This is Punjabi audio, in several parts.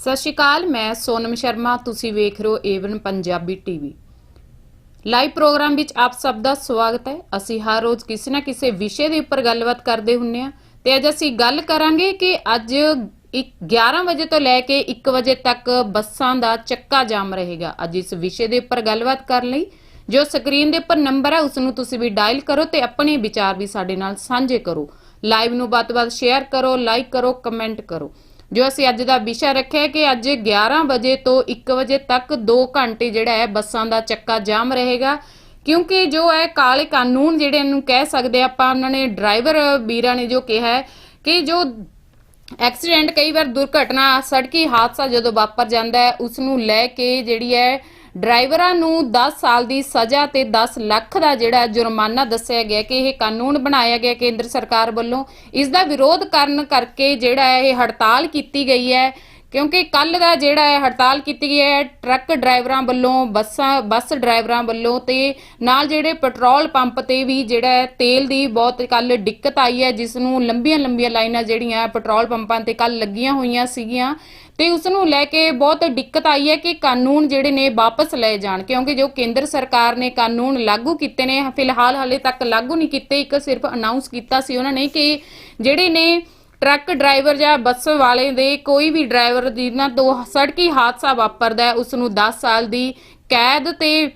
ਸਤਿ ਸ਼੍ਰੀ ਅਕਾਲ, ਮੈਂ ਸੋਨਮ ਸ਼ਰਮਾ, ਤੁਸੀਂ ਵੇਖ ਰਹੇ ਹੋ Avon Punjabi TV. Live programme ਵਿੱਚ ਆਪ ਸਭ ਦਾ ਸਵਾਗਤ ਹੈ। ਅਸੀਂ ਹਰ ਰੋਜ਼ ਕਿਸੇ ਨਾ ਕਿਸੇ ਵਿਸ਼ੇ ਦੇ ਉੱਪਰ ਗੱਲਬਾਤ ਕਰਦੇ ਹੁੰਨੇ ਆ ਤੇ ਅੱਜ ਅਸੀਂ ਗੱਲ ਕਰਾਂਗੇ ਕਿ ਅੱਜ 11 ਵਜੇ ਤੋਂ ਲੈ ਕੇ 1 ਵਜੇ ਤੱਕ ਬੱਸਾਂ ਦਾ ਚੱਕਾ ਜਾਮ ਰਹੇਗਾ। ਅੱਜ ਇਸ ਵਿਸ਼ੇ ਦੇ ਉੱਪਰ ਗੱਲਬਾਤ ਕਰਨ ਲਈ ਜੋ ਸਕਰੀਨ ਦੇ ਉੱਪਰ ਨੰਬਰ ਹੈ ਉਸ ਨੂੰ ਤੁਸੀਂ ਵੀ ਡਾਇਲ ਕਰੋ ਤੇ ਆਪਣੇ ਵਿਚਾਰ ਵੀ ਸਾਡੇ ਨਾਲ ਸਾਂਝੇ ਕਰੋ। ਲਾਈਵ ਨੂੰ ਵੱਧ ਤੋਂ ਵੱਧ ਸ਼ੇਅਰ ਕਰੋ, ਲਾਈਕ ਕਰੋ, ਕਮੈਂਟ ਕਰੋ। ਜੋ ਅਸੀਂ ਅੱਜ ਦਾ ਵਿਸ਼ਾ ਰੱਖਿਆ ਕਿ ਅੱਜ 11 ਵਜੇ ਤੋਂ 1 ਵਜੇ ਤੱਕ 2 ਘੰਟੇ ਜਿਹੜਾ ਹੈ ਬੱਸਾਂ ਦਾ ਚੱਕਾ ਜਾਮ ਰਹੇਗਾ। ਕਿਉਂਕਿ ਜੋ ਹੈ ਕਾਲੇ ਕਾਨੂੰਨ ਜਿਹੜੇ ਇਹਨੂੰ ਕਹਿ ਸਕਦੇ ਆਪਾਂ, ਉਹਨਾਂ ਨੇ ਡਰਾਈਵਰ ਵੀਰਾਂ ਨੇ ਜੋ ਕਿਹਾ ਹੈ ਕਿ ਜੋ ਐਕਸੀਡੈਂਟ ਕਈ ਵਾਰ ਦੁਰਘਟਨਾ, ਸੜਕੀ ਹਾਦਸਾ ਜਦੋਂ ਵਾਪਰ ਜਾਂਦਾ ਹੈ ਉਸ ਨੂੰ ਲੈ ਕੇ ਜਿਹੜੀ ਹੈ ਡਰਾਈਵਰਾਂ ਨੂੰ 10 ਸਾਲ ਦੀ ਸਜ਼ਾ ਤੇ 10 ਲੱਖ ਦਾ ਜਿਹੜਾ ਜੁਰਮਾਨਾ ਦੱਸਿਆ ਗਿਆ ਕਿ ਇਹ ਕਾਨੂੰਨ ਬਣਾਇਆ ਗਿਆ ਕੇਂਦਰ ਸਰਕਾਰ ਵੱਲੋਂ। ਇਸ ਦਾ ਵਿਰੋਧ ਕਰਨ ਕਰਕੇ ਜਿਹੜਾ ਹੈ ਇਹ ਹੜਤਾਲ ਕੀਤੀ ਗਈ ਹੈ ਕਿਉਂਕਿ ਕੱਲ ਦਾ ਜਿਹੜਾ ਹੈ ਹੜਤਾਲ ਕੀਤੀ ਗਈ ਹੈ, ਟਰੱਕ ਡਰਾਈਵਰਾਂ ਵੱਲੋਂ, ਬੱਸਾਂ, ਬੱਸ ਡਰਾਈਵਰਾਂ ਵੱਲੋਂ ਤੇ ਨਾਲ ਜਿਹੜੇ ਪੈਟਰੋਲ ਪੰਪ ਤੇ ਵੀ ਜਿਹੜਾ ਹੈ, ਤੇਲ ਦੀ ਬਹੁਤ ਕੱਲ ਦਿੱਕਤ ਆਈ ਹੈ, ਜਿਸ ਨੂੰ ਲੰਬੀਆਂ ਲੰਬੀਆਂ ਲਾਈਨਾਂ ਜਿਹੜੀਆਂ ਪੈਟਰੋਲ ਪੰਪਾਂ ਤੇ ਕੱਲ ਲੱਗੀਆਂ ਹੋਈਆਂ ਸੀਗੀਆਂ। ਤੇ ਉਸ ਨੂੰ ਲੈ ਕੇ ਬਹੁਤ ਦਿੱਕਤ ਆਈ ਹੈ ਕਿ ਕਾਨੂੰਨ ਜਿਹੜੇ ਨੇ ਵਾਪਸ ਲਏ ਜਾਣ, ਕਿਉਂਕਿ ਜੋ ਕੇਂਦਰ ਸਰਕਾਰ ਨੇ ਕਾਨੂੰਨ ਲਾਗੂ ਕੀਤੇ ਨੇ, ਫਿਲਹਾਲ ਹਾਲੇ ਤੱਕ ਲਾਗੂ ਨਹੀਂ ਕੀਤੇ, ਇੱਕ ਸਿਰਫ ਅਨਾਉਂਸ ਕੀਤਾ ਸੀ ਉਹਨਾਂ ਨੇ ਕਿ ਜਿਹੜੇ ਨੇ ਟਰੱਕ ਡਰਾਈਵਰ ਜਾਂ ਬੱਸ ਵਾਲੇ ਦੇ ਕੋਈ ਵੀ ਡਰਾਈਵਰ ਜਿਨ੍ਹਾਂ ਤੋਂ ਸੜਕੀ ਹਾਦਸਾ ਵਾਪਰਦਾ ਹੈ, ਉਸ ਨੂੰ 10 ਸਾਲ ਦੀ ਕੈਦ ਤੇ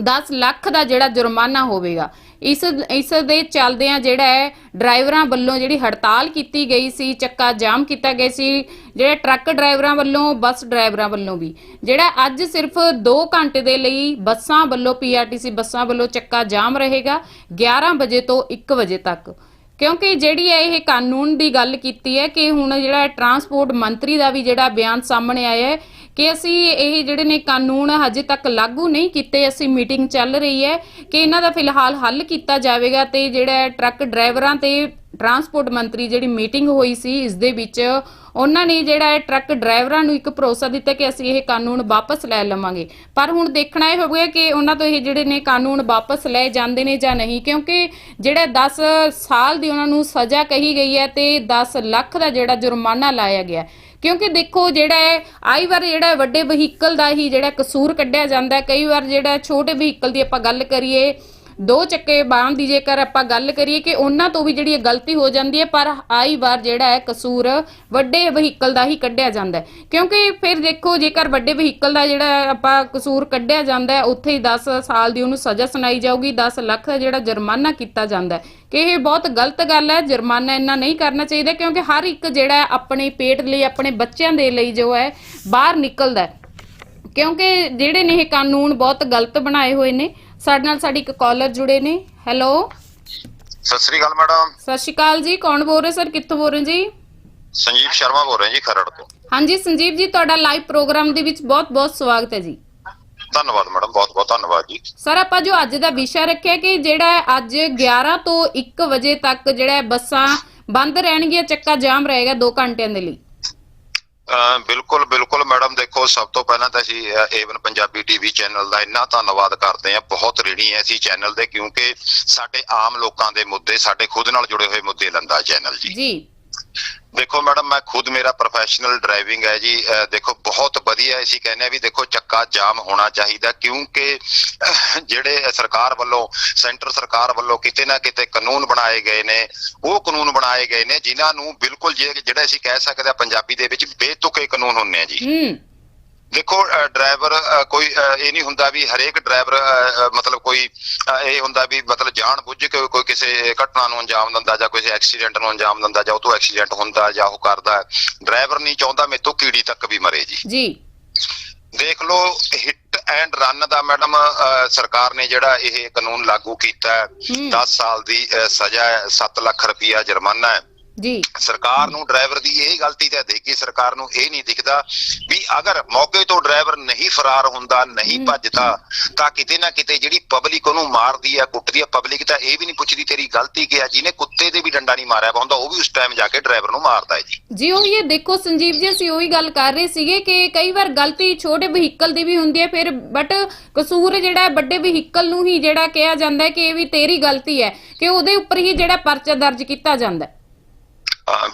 10 ਲੱਖ ਦਾ ਜਿਹੜਾ ਜੁਰਮਾਨਾ ਹੋਵੇਗਾ। ਇਸ ਇਸ ਦੇ ਚੱਲਦਿਆਂ ਜਿਹੜਾ ਹੈ, ਡਰਾਈਵਰਾਂ ਵੱਲੋਂ ਜਿਹੜੀ ਹੜਤਾਲ ਕੀਤੀ ਗਈ ਸੀ, ਚੱਕਾ ਜਾਮ ਕੀਤਾ ਗਿਆ ਸੀ, ਜਿਹੜੇ ਟਰੱਕ ਡਰਾਈਵਰਾਂ ਵੱਲੋਂ, ਬੱਸ ਡਰਾਈਵਰਾਂ ਵੱਲੋਂ ਵੀ। ਜਿਹੜਾ ਅੱਜ ਸਿਰਫ 2 ਘੰਟੇ ਦੇ ਲਈ ਬੱਸਾਂ ਵੱਲੋਂ ਪੀਆਰਟੀਸੀ ਬੱਸਾਂ ਵੱਲੋਂ ਚੱਕਾ ਜਾਮ ਰਹੇਗਾ 11 ਵਜੇ ਤੋਂ 1 ਵਜੇ ਤੱਕ। ਕਿਉਂਕਿ ਜਿਹੜੀ ਹੈ ਇਹ ਕਾਨੂੰਨ ਦੀ ਗੱਲ ਕੀਤੀ ਹੈ ਕਿ ਹੁਣ ਜਿਹੜਾ ਟਰਾਂਸਪੋਰਟ ਮੰਤਰੀ ਦਾ ਵੀ ਜਿਹੜਾ ਬਿਆਨ ਸਾਹਮਣੇ ਆਇਆ ਹੈ ਕਿ ਅਸੀਂ ਇਹ ਜਿਹੜੇ ਨੇ ਕਾਨੂੰਨ ਹਜੇ ਤੱਕ ਲਾਗੂ ਨਹੀਂ ਕੀਤੇ, ਅਸੀਂ ਮੀਟਿੰਗ ਚੱਲ ਰਹੀ ਹੈ ਕਿ ਇਹਨਾਂ ਦਾ ਫਿਲਹਾਲ ਹੱਲ ਕੀਤਾ ਜਾਵੇਗਾ ਤੇ ਜਿਹੜਾ ਟਰੱਕ ਡਰਾਈਵਰਾਂ ਤੇ ਟਰਾਂਸਪੋਰਟ ਮੰਤਰੀ ਜਿਹੜੀ ਮੀਟਿੰਗ ਹੋਈ ਸੀ, ਇਸ ਦੇ ਵਿੱਚ ਉਹਨਾਂ ਨੇ ਜਿਹੜਾ ਹੈ ਟਰੱਕ ਡਰਾਈਵਰਾਂ ਨੂੰ ਇੱਕ ਭਰੋਸਾ ਦਿੱਤਾ ਕਿ ਅਸੀਂ ਇਹ ਕਾਨੂੰਨ ਵਾਪਸ ਲੈ ਲਵਾਂਗੇ। ਪਰ ਹੁਣ ਦੇਖਣਾ ਇਹ ਹੋਵੇਗਾ ਕਿ ਉਹਨਾਂ ਤੋਂ ਇਹ ਜਿਹੜੇ ਨੇ ਕਾਨੂੰਨ ਵਾਪਸ ਲਏ ਜਾਂਦੇ ਨੇ ਜਾਂ ਨਹੀਂ, ਕਿਉਂਕਿ ਜਿਹੜਾ 10 ਸਾਲ ਦੀ ਉਹਨਾਂ ਨੂੰ ਸਜ਼ਾ ਕਹੀ ਗਈ ਹੈ ਤੇ 10 ਲੱਖ ਦਾ ਜਿਹੜਾ ਜੁਰਮਾਨਾ ਲਾਇਆ ਗਿਆ। ਕਿਉਂਕਿ ਦੇਖੋ ਜਿਹੜਾ ਹੈ ਆਈ ਵਾਰ ਜਿਹੜਾ ਵੱਡੇ ਵਹੀਕਲ ਦਾ ਹੀ ਜਿਹੜਾ ਕਸੂਰ ਕੱਢਿਆ ਜਾਂਦਾ ਕਈ ਵਾਰ ਜਿਹੜਾ ਛੋਟੇ ਵਹੀਕਲ ਦੀ ਆਪਾਂ ਗੱਲ ਕਰੀਏ ਦੋ ਚੱਕੇ ਬਾਹਨ ਦੀ ਜੇਕਰ ਆਪਾਂ ਗੱਲ ਕਰੀਏ ਕਿ ਉਹਨਾਂ ਤੋਂ ਵੀ ਜਿਹੜੀ ਇਹ ਗਲਤੀ ਹੋ ਜਾਂਦੀ ਹੈ, ਪਰ ਆਈ ਵਾਰ ਜਿਹੜਾ ਹੈ ਕਸੂਰ ਵੱਡੇ ਵਹੀਕਲ ਦਾ ਹੀ ਕੱਢਿਆ ਜਾਂਦਾ ਹੈ। ਕਿਉਂਕਿ ਫਿਰ ਦੇਖੋ, ਜੇਕਰ ਵੱਡੇ ਵਹੀਕਲ ਦਾ ਜਿਹੜਾ ਆਪਾਂ ਕਸੂਰ ਕੱਢਿਆ ਜਾਂਦਾ ਹੈ, ਉੱਥੇ ਹੀ 10 ਸਾਲ ਦੀ ਉਹਨੂੰ ਸਜ਼ਾ ਸੁਣਾਈ ਜਾਊਗੀ 10 ਲੱਖ ਦਾ ਜਿਹੜਾ ਜੁਰਮਾਨਾ ਕੀਤਾ ਜਾਂਦਾ ਹੈ। ਕਿ ਇਹ ਬਹੁਤ ਗਲਤ ਗੱਲ ਹੈ, ਜੁਰਮਾਨਾ ਇੰਨਾ ਨਹੀਂ ਕਰਨਾ ਚਾਹੀਦਾ, ਕਿਉਂਕਿ ਹਰ ਇੱਕ ਜਿਹੜਾ ਆਪਣੇ ਪੇਟ ਲਈ, ਆਪਣੇ ਬੱਚਿਆਂ ਦੇ ਲਈ ਜੋ ਹੈ, ਬਾਹਰ ਨਿਕਲਦਾ ਕਿਉਂਕਿ ਜਿਹੜੇ ਨੇ ਇਹ ਕਾਨੂੰਨ ਬਹੁਤ ਗਲਤ ਬਣਾਏ ਹੋਏ ਨੇ ਸਾਡੇ ਨਾਲ ਸਾਡੀ ਇੱਕ ਕਾਲਰ ਜੁੜੇ ਨੇ। ਹੈਲੋ ਸਤਿ ਸ੍ਰੀ ਅਕਾਲ ਮੈਡਮ। ਸਤਿ ਸ਼੍ਰੀ ਅਕਾਲ ਜੀ ਕੌਣ ਬੋਲ ਰਹੇ ਸਰ? ਕਿੱਥੋਂ ਬੋਲ ਰਹੇ ਜੀ? ਸੰਜੀਵ ਸ਼ਰਮਾ ਬੋਲ ਰਿਹਾ ਜੀ ਖਰੜ ਤੋਂ। ਹਾਂਜੀ ਸੰਜੀਵ ਜੀ ਤੁਹਾਡਾ ਲਾਈਵ ਪ੍ਰੋਗਰਾਮ ਦੇ ਵਿੱਚ ਬਹੁਤ-ਬਹੁਤ ਸਵਾਗਤ ਹੈ ਜੀ। ਧੰਨਵਾਦ ਮੈਡਮ। ਬਹੁਤ ਬਹੁਤ ਧੰਨਵਾਦ ਜੀ। ਸਰ ਆਪਾਂ ਜੋ ਅੱਜ ਦਾ ਵਿਸ਼ਾ ਰੱਖਿਆ ਕਿ ਜਿਹੜਾ ਅੱਜ 11 ਤੋਂ 1 ਵਜੇ ਤੱਕ ਜਿਹੜਾ ਬੱਸਾਂ ਬੰਦ ਰਹਿਣਗੀਆਂ ਚੱਕਾ ਜਾਮ ਰਹੇਗਾ 2 ਘੰਟਿਆਂ ਦੇ ਲਈ। ਬਿਲਕੁਲ ਬਿਲਕੁਲ ਮੈਡਮ, ਦੇਖੋ ਸਭ ਤੋਂ ਪਹਿਲਾਂ ਤਾਂ ਅਸੀਂ ਏਵਨ ਪੰਜਾਬੀ ਟੀਵੀ ਚੈਨਲ ਦਾ ਇੰਨਾ ਧੰਨਵਾਦ ਕਰਦੇ ਹਾਂ। ਬਹੁਤ ਰੀਣੀ ਹੈ ਅਸੀਂ ਚੈਨਲ ਦੇ, ਕਿਉਂਕਿ ਸਾਡੇ ਆਮ ਲੋਕਾਂ ਦੇ ਮੁੱਦੇ, ਸਾਡੇ ਖੁਦ ਨਾਲ ਜੁੜੇ ਹੋਏ ਮੁੱਦੇ ਲੰਦਾ ਚੈਨਲ ਜੀ। ਜੀ। ਦੇਖੋ ਮੈਡਮ, ਮੈਂ ਖੁਦ ਮੇਰਾ ਪ੍ਰੋਫੈਸ਼ਨਲ ਡਰਾਈਵਿੰਗ ਹੈ ਜੀ। ਦੇਖੋ, ਬਹੁਤ ਵਧੀਆ ਅਸੀਂ ਕਹਿੰਦੇ ਆ ਵੀ ਦੇਖੋ ਚੱਕਾ ਜਾਮ ਹੋਣਾ ਚਾਹੀਦਾ ਕਿਉਂਕਿ ਜਿਹੜੇ ਸਰਕਾਰ ਵੱਲੋਂ, ਸੈਂਟਰ ਸਰਕਾਰ ਵੱਲੋਂ ਕਿਤੇ ਨਾ ਕਿਤੇ ਕਾਨੂੰਨ ਬਣਾਏ ਗਏ ਨੇ, ਉਹ ਕਾਨੂੰਨ ਬਣਾਏ ਗਏ ਨੇ, ਜਿਨ੍ਹਾਂ ਨੂੰ ਬਿਲਕੁਲ ਜੇ, ਜਿਹੜਾ ਅਸੀਂ ਕਹਿ ਸਕਦੇ ਆ ਪੰਜਾਬੀ ਦੇ ਵਿੱਚ ਬੇਤੁਕੇ ਕਾਨੂੰਨ ਹੁੰਦੇ ਆ ਜੀ। ਦੇਖੋ ਡਰਾਈਵਰ ਕੋਈ ਇਹ ਨਹੀਂ ਹੁੰਦਾ ਵੀ ਹਰੇਕ ਡਰਾਈਵਰ ਮਤਲਬ ਕੋਈ ਇਹ ਹੁੰਦਾ ਵੀ ਮਤਲਬ ਜਾਣ ਬੁੱਝ ਕੇ ਕੋਈ ਕਿਸੇ ਘਟਨਾ ਨੂੰ ਅੰਜਾਮ ਦਿੰਦਾ ਜਾਂ ਕਿਸੇ ਐਕਸੀਡੈਂਟ ਨੂੰ ਅੰਜਾਮ ਦਿੰਦਾ ਜਾਂ ਉਹ ਤੋਂ ਐਕਸੀਡੈਂਟ ਹੁੰਦਾ ਜਾਂ ਉਹ ਕਰਦਾ ਡਰਾਈਵਰ ਨਹੀਂ ਚਾਹੁੰਦਾ ਮੇਰੇ ਤੋਂ ਕੀੜੀ ਤੱਕ ਵੀ ਮਰੇ ਜੀ। ਜੀ। ਦੇਖ ਲਓ ਹਿੱਟ ਐਂਡ ਰਨ ਦਾ ਮੈਡਮ ਸਰਕਾਰ ਨੇ ਜਿਹੜਾ ਇਹ ਕਾਨੂੰਨ ਲਾਗੂ ਕੀਤਾ ਹੈ ਹੂੰ। 10 ਸਾਲ ਦੀ ਸਜ਼ਾ ਹੈ 7 ਲੱਖ ਰੁਪਇਆ ਜੁਰਮਾਨਾ ਹੈ। ਜੀ। ਸਰਕਾਰ ਨੂੰ ਡਰਾਈਵਰ ਦੀ ਇਹ ਗਲਤੀ ਤਾਂ ਦੇਖੀ ਸਰਕਾਰ ਨੂੰ ਇਹ ਨਹੀਂ ਦਿਖਦਾ ਵੀ ਅਗਰ ਮੌਕੇ ਤੋਂ ਡਰਾਈਵਰ ਨਹੀਂ ਫਰਾਰ ਹੁੰਦਾ ਨਹੀਂ। ਭੱਜਦਾ ਤਾਂ ਕਿਤੇ ਨਾ ਕਿਤੇ ਜਿਹੜੀ ਪਬਲਿਕ ਉਹਨੂੰ ਮਾਰਦੀ ਆ ਕੁੱਟਦੀ ਆ ਪਬਲਿਕ ਤਾਂ ਇਹ ਵੀ ਨਹੀਂ ਪੁੱਛਦੀ ਤੇਰੀ ਗਲਤੀ ਕੀ ਆ ਜਿਹਨੇ ਕੁੱਤੇ ਦੇ ਵੀ ਡੰਡਾ ਨਹੀਂ ਮਾਰਿਆ ਹੁੰਦਾ ਉਹ ਵੀ ਉਸ ਟਾਈਮ ਜਾ ਕੇ ਡਰਾਈਵਰ ਨੂੰ ਮਾਰਦਾ ਹੈ ਜੀ। ਜੀ ਉਹ ਇਹ ਦੇਖੋ ਸੰਜੀਵ ਜੀ ਅਸੀਂ ਉਹੀ ਗੱਲ ਕਰ ਰਹੇ ਸੀਗੇ ਕਿ ਕਈ ਵਾਰ ਗਲਤੀ ਛੋਟੇ ਵਹੀਕਲ ਦੀ ਵੀ ਹੁੰਦੀ ਹੈ ਫਿਰ ਬਟ ਕਸੂਰ ਜਿਹੜਾ ਹੈ ਵੱਡੇ ਵਹੀਕਲ ਨੂੰ ਹੀ ਜਿਹੜਾ ਕਿਹਾ ਜਾਂਦਾ ਹੈ ਕਿ ਇਹ ਵੀ ਤੇਰੀ ਗਲਤੀ ਹੈ ਕਿ ਉਹਦੇ ਉੱਪਰ ਹੀ ਜਿਹੜਾ ਪਰਚਾ ਦਰਜ ਕੀਤਾ ਜਾਂਦਾ ਹਾਂ,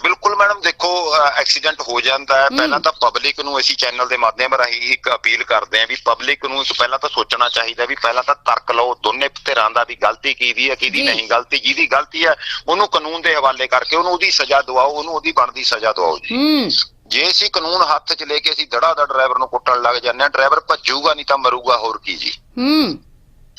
ਬਿਲਕੁਲ ਮੈਡਮ ਦੇਖੋ ਐਕਸੀਡੈਂਟ ਹੋ ਜਾਂਦਾ ਹੈ। ਪਹਿਲਾਂ ਤਾਂ ਪਬਲਿਕ ਨੂੰ ਅਸੀਂ ਚੈਨਲ ਦੇ ਮਾਧਿਅਮ ਰਾਹੀਂ ਇੱਕ ਅਪੀਲ ਕਰਦੇ ਹਾਂ ਵੀ ਪਬਲਿਕ ਨੂੰ ਇੱਕ ਪਹਿਲਾਂ ਤਾਂ ਸੋਚਣਾ ਚਾਹੀਦਾ ਵੀ ਪਹਿਲਾਂ ਤਾਂ ਤਰਕ ਲਓ ਦੋਨੇ ਧਿਰਾਂ ਦਾ ਵੀ ਗਲਤੀ ਕਿਹਦੀ ਹੈ ਕਿਹਦੀ। ਨਹੀਂ ਗਲਤੀ ਜਿਹਦੀ ਗਲਤੀ ਹੈ ਉਹਨੂੰ ਕਾਨੂੰਨ ਦੇ ਹਵਾਲੇ ਕਰਕੇ ਉਹਨੂੰ ਉਹਦੀ ਸਜ਼ਾ ਦਿਵਾਓ ਉਹਨੂੰ ਉਹਦੀ ਬਣਦੀ ਸਜ਼ਾ ਦਿਵਾਓ ਜੀ। ਜੇ ਅਸੀਂ ਕਾਨੂੰਨ ਹੱਥ 'ਚ ਲੈ ਕੇ ਅਸੀਂ ਦੜਾ ਦਾ ਡਰਾਈਵਰ ਨੂੰ ਕੁੱਟਣ ਲੱਗ ਜਾਂਦੇ ਹਾਂ ਡਰਾਈਵਰ ਭੱਜੂਗਾ ਨਹੀਂ ਤਾਂ ਮਰੂਗਾ ਹੋਰ ਕੀ ਜੀ। ਹੂੰ।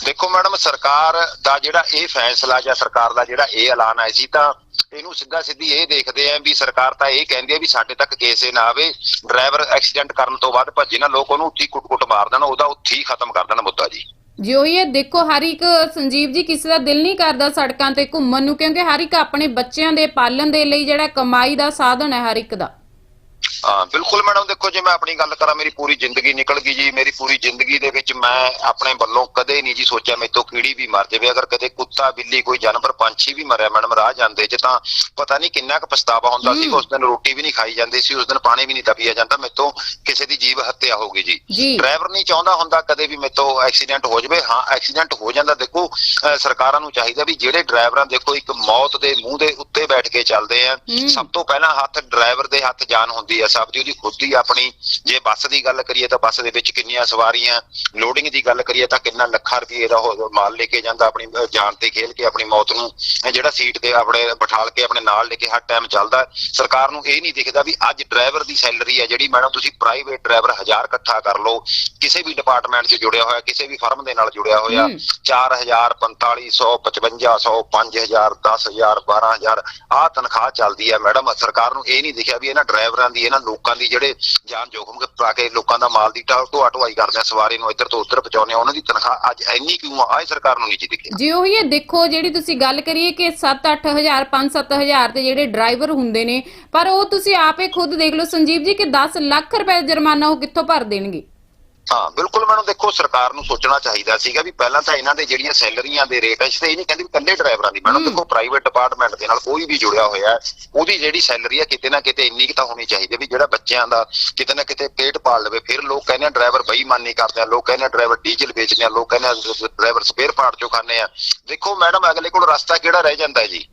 ਦੇਖੋ ਮੈਡਮ ਸਰਕਾਰ ਦਾ ਜਿਹੜਾ ਇਹ ਫੈਸਲਾ ਜਾਂ ਸਰਕਾਰ ਦਾ ਜਿਹੜਾ ਇਹ ਐਲਾਨ ਆਇਆ ਸੀ ਤਾਂ ਇਹਨੂੰ ਸਿੱਧਾ ਸਿੱਧੀ ਇਹ ਦੇਖਦੇ ਆਂ ਵੀ ਸਰਕਾਰ ਤਾਂ ਇਹ ਕਹਿੰਦੀ ਹੈ ਵੀ ਸਾਡੇ ਤੱਕ ਕੇਸ ਇਹ ਨਾ ਆਵੇ, ਡਰਾਈਵਰ ਐਕਸੀਡੈਂਟ ਕਰਨ ਤੋਂ ਬਾਅਦ ਭੱਜੇ ਨਾ, ਲੋਕ ਉਹਨੂੰ ਉੱਥੀ ਕੁੱਟ-ਕੁੱਟ ਮਾਰ ਦੇਣ, ਉਹਦਾ ਉੱਥੀ ਖਤਮ ਕਰ ਦੇਣ ਮੁੱਦਾ ਜੀ। ਜੀ, ਉਹੀ ਦੇਖੋ, ਹਰ ਇੱਕ ਸੰਜੀਵ ਜੀ ਕਿਸੇ ਦਾ ਦਿਲ ਨਹੀਂ ਕਰਦਾ ਸੜਕਾਂ ਤੇ ਘੁੰਮਣ ਨੂੰ, ਕਿਉਂਕਿ ਹਰ ਇੱਕ ਆਪਣੇ ਬੱਚਿਆਂ ਦੇ ਪਾਲਣ ਦੇ ਲਈ ਜਿਹੜਾ ਕਮਾਈ ਦਾ ਸਾਧਨ ਹੈ ਹਰ ਇੱਕ ਦਾ। ਹਾਂ ਬਿਲਕੁਲ ਮੈਡਮ ਦੇਖੋ ਜੇ ਮੈਂ ਆਪਣੀ ਗੱਲ ਕਰਾਂ ਮੇਰੀ ਪੂਰੀ ਜ਼ਿੰਦਗੀ ਨਿਕਲ ਗਈ ਜੀ ਮੇਰੀ ਪੂਰੀ ਜ਼ਿੰਦਗੀ ਦੇ ਵਿੱਚ ਮੈਂ ਆਪਣੇ ਵੱਲੋਂ ਕਦੇ ਨਹੀਂ ਜੀ ਸੋਚਿਆ ਮੇਤੋਂ ਕੀੜੀ ਵੀ ਮਰ ਜਾਵੇ ਅਗਰ ਕਦੇ ਕੁੱਤਾ ਬਿੱਲੀ ਕੋਈ ਜਾਨਵਰ ਪੰਛੀ ਵੀ ਮਰਿਆ ਮੈਡਮ ਰਾਹ ਜਾਂਦੇ ਚ ਤਾਂ ਪਤਾ ਨਹੀਂ ਕਿੰਨਾ ਕੁ ਪਛਤਾਵਾ ਹੁੰਦਾ ਸੀ। ਉਸ ਦਿਨ ਰੋਟੀ ਵੀ ਨਹੀਂ ਖਾਈ ਜਾਂਦੀ ਸੀ ਉਸ ਦਿਨ ਪਾਣੀ ਵੀ ਨਹੀਂ ਤਪੀਆ ਜਾਂਦਾ ਮੇਤੋਂ ਕਿਸੇ ਦੀ ਜੀਵ ਹੱਤਿਆ ਹੋ ਗਈ ਜੀ ਜੀ ਡਰਾਈਵਰ ਨਹੀਂ ਚਾਹੁੰਦਾ ਹੁੰਦਾ ਕਦੇ ਵੀ ਮੇਤੋਂ ਐਕਸੀਡੈਂਟ ਹੋ ਜਾਵੇ ਹਾਂ ਐਕਸੀਡੈਂਟ ਹੋ ਜਾਂਦਾ ਦੇਖੋ ਸਰਕਾਰਾਂ ਨੂੰ ਚਾਹੀਦਾ ਵੀ ਜਿਹੜੇ ਡਰਾਈਵਰਾਂ ਦੇਖੋ ਇੱਕ ਮੌਤ ਦੇ ਮੂੰਹ ਦੇ ਉੱਤੇ ਬੈਠ ਕੇ ਚੱਲਦੇ ਆ। ਸਭ ਤੋਂ ਪਹਿਲਾਂ ਹੱਥ ਡਰਾਈਵਰ ਦੇ ਹੱਥ ਜਾਨ ਹੁੰਦੀ ਹੈ ਸਭ ਦੀ ਉਹਦੀ ਖੁਦ ਦੀ ਆਪਣੀ ਜੇ ਬੱਸ ਦੀ ਗੱਲ ਕਰੀਏ ਤਾਂ ਬੱਸ ਦੇ ਵਿੱਚ ਕਿੰਨੀਆਂ ਸਵਾਰੀਆਂ ਲੋਡਿੰਗ ਦੀ ਗੱਲ ਕਰੀਏ ਤਾਂ ਕਿੰਨਾ ਲੱਖਾਂ ਰੁਪਏ ਦਾ ਮਾਲ ਲੈ ਕੇ ਜਾਂਦਾ ਆਪਣੀ ਜਾਨ ਤੇ ਖੇਲ ਕੇ ਆਪਣੀ ਮੌਤ ਨੂੰ ਜਿਹੜਾ ਸੀਟ ਤੇ ਆਪਣੇ ਬਿਠਾਲ ਕੇ ਆਪਣੇ ਨਾਲ ਲੈ ਕੇ ਹਰ ਟਾਈਮ ਚੱਲਦਾ ਸਰਕਾਰ ਨੂੰ ਇਹ ਨਹੀਂ ਦਿਖਦਾ ਵੀ ਅੱਜ ਡਰਾਈਵਰ ਦੀ ਸੈਲਰੀ ਹੈ ਜਿਹੜੀ ਮੈਡਮ ਤੁਸੀਂ ਪ੍ਰਾਈਵੇਟ ਡਰਾਈਵਰ ਹਜ਼ਾਰ ਇਕੱਠਾ ਕਰ ਲਓ ਕਿਸੇ ਵੀ ਡਿਪਾਰਟਮੈਂਟ 'ਚ ਜੁੜਿਆ ਹੋਇਆ ਕਿਸੇ ਵੀ ਫਰਮ ਦੇ ਨਾਲ ਜੁੜਿਆ ਹੋਇਆ ਹਮ। 4000 4500 5500 5000 10000 12000 ਆਹ ਤਨਖਾਹ ਚੱਲਦੀ ਹੈ ਮੈਡਮ ਸਰਕਾਰ ਨੂੰ ਇਹ ਨਹੀਂ ਦਿਖਿਆ ਵੀ ਇਹਨਾਂ ਡਰਾਈਵਰਾਂ ਦੀ ਇਹਨਾਂ ਲੋਕਾਂ ਦੀ ਜਿਹੜੇ ਜਾਨ ਜੋਖਮ ਪਾ ਕੇ ਲੋਕਾਂ ਦਾ ਮਾਲ ਦੀ ਢੋਆ ਢੋਆ ਢੁਆਈ ਕਰਦੇ ਆ, ਸਵਾਰੀ ਨੂੰ ਇੱਧਰ ਤੋਂ ਉੱਧਰ ਪਹੁੰਚਾਉਂਦੇ ਆ, ਉਹਨਾਂ ਦੀ ਤਨਖਾਹ ਅੱਜ ਇੰਨੀ ਕਿਉਂ ਆ? ਆਹ ਸਰਕਾਰ ਨੂੰ ਨਹੀਂ ਜੀ ਦਿਖਿਆ ਜੀ ਉਹੀ ਹੈ, ਦੇਖੋ ਜਿਹੜੀ ਤੁਸੀਂ ਗੱਲ ਕਰੀਏ ਕਿ 7-8000 5-7000 ਤੇ ਜਿਹੜੇ ਡਰਾਈਵਰ ਹੁੰਦੇ ਨੇ, ਪਰ ਉਹ ਤੁਸੀਂ ਆਪੇ ਖੁਦ ਦੇਖ ਲਓ ਸੰਜੀਵ ਜੀ, ਕਿ 10 ਲੱਖ ਰੁਪਏ ਜੁਰਮਾਨਾ ਉਹ ਕਿੱਥੋਂ ਭਰ ਦੇਣਗੇ? ਹਾਂ ਬਿਲਕੁਲ ਮੈਨੂੰ ਦੇਖੋ ਸਰਕਾਰ ਨੂੰ ਸੋਚਣਾ ਚਾਹੀਦਾ ਸੀਗਾ ਵੀ ਪਹਿਲਾਂ ਤਾਂ ਇਹਨਾਂ ਦੇ ਜਿਹੜੀਆਂ ਸੈਲਰੀਆਂ ਦੇ ਰੇਟ ਐ ਤੇ ਇਹ ਨਹੀਂ ਕਹਿੰਦੇ ਵੀ ਇਕੱਲੇ ਡਰਾਈਵਰਾਂ ਦੀ ਹਮ। ਦੇਖੋ ਪ੍ਰਾਈਵੇਟ ਡਿਪਾਰਟਮੈਂਟ ਦੇ ਨਾਲ ਕੋਈ ਵੀ ਜੁੜਿਆ ਹੋਇਆ ਉਹਦੀ ਜਿਹੜੀ ਸੈਲਰੀ ਹੈ ਕਿਤੇ ਨਾ ਕਿਤੇ ਇੰਨੀ ਕੁ ਤਾਂ ਹੋਣੀ ਚਾਹੀਦੀ ਵੀ ਜਿਹੜਾ ਬੱਚਿਆਂ ਦਾ ਕਿਤੇ ਨਾ ਕਿਤੇ ਪੇਟ ਪਾਲ ਲਵੇ। ਫਿਰ ਲੋਕ ਕਹਿੰਦੇ ਆ ਡਰਾਈਵਰ ਬੇਈਮਾਨੀ ਕਰਦੇ ਆ ਲੋਕ ਕਹਿੰਦੇ ਆ ਡਰਾਈਵਰ ਡੀਜ਼ਲ ਵੇਚਦੇ ਆ ਲੋਕ ਕਹਿੰਦੇ ਆ ਡਰਾਈਵਰ ਸਪੇਅਰ ਪਾਰਟ ਚੋਂ ਖਾਂਦੇ ਆ। ਦੇਖੋ ਮੈਡਮ ਅਗਲੇ ਕੋਲ ਰਸਤਾ ਕਿਹੜਾ ਰਹਿ ਜਾਂਦਾ ਜੀ?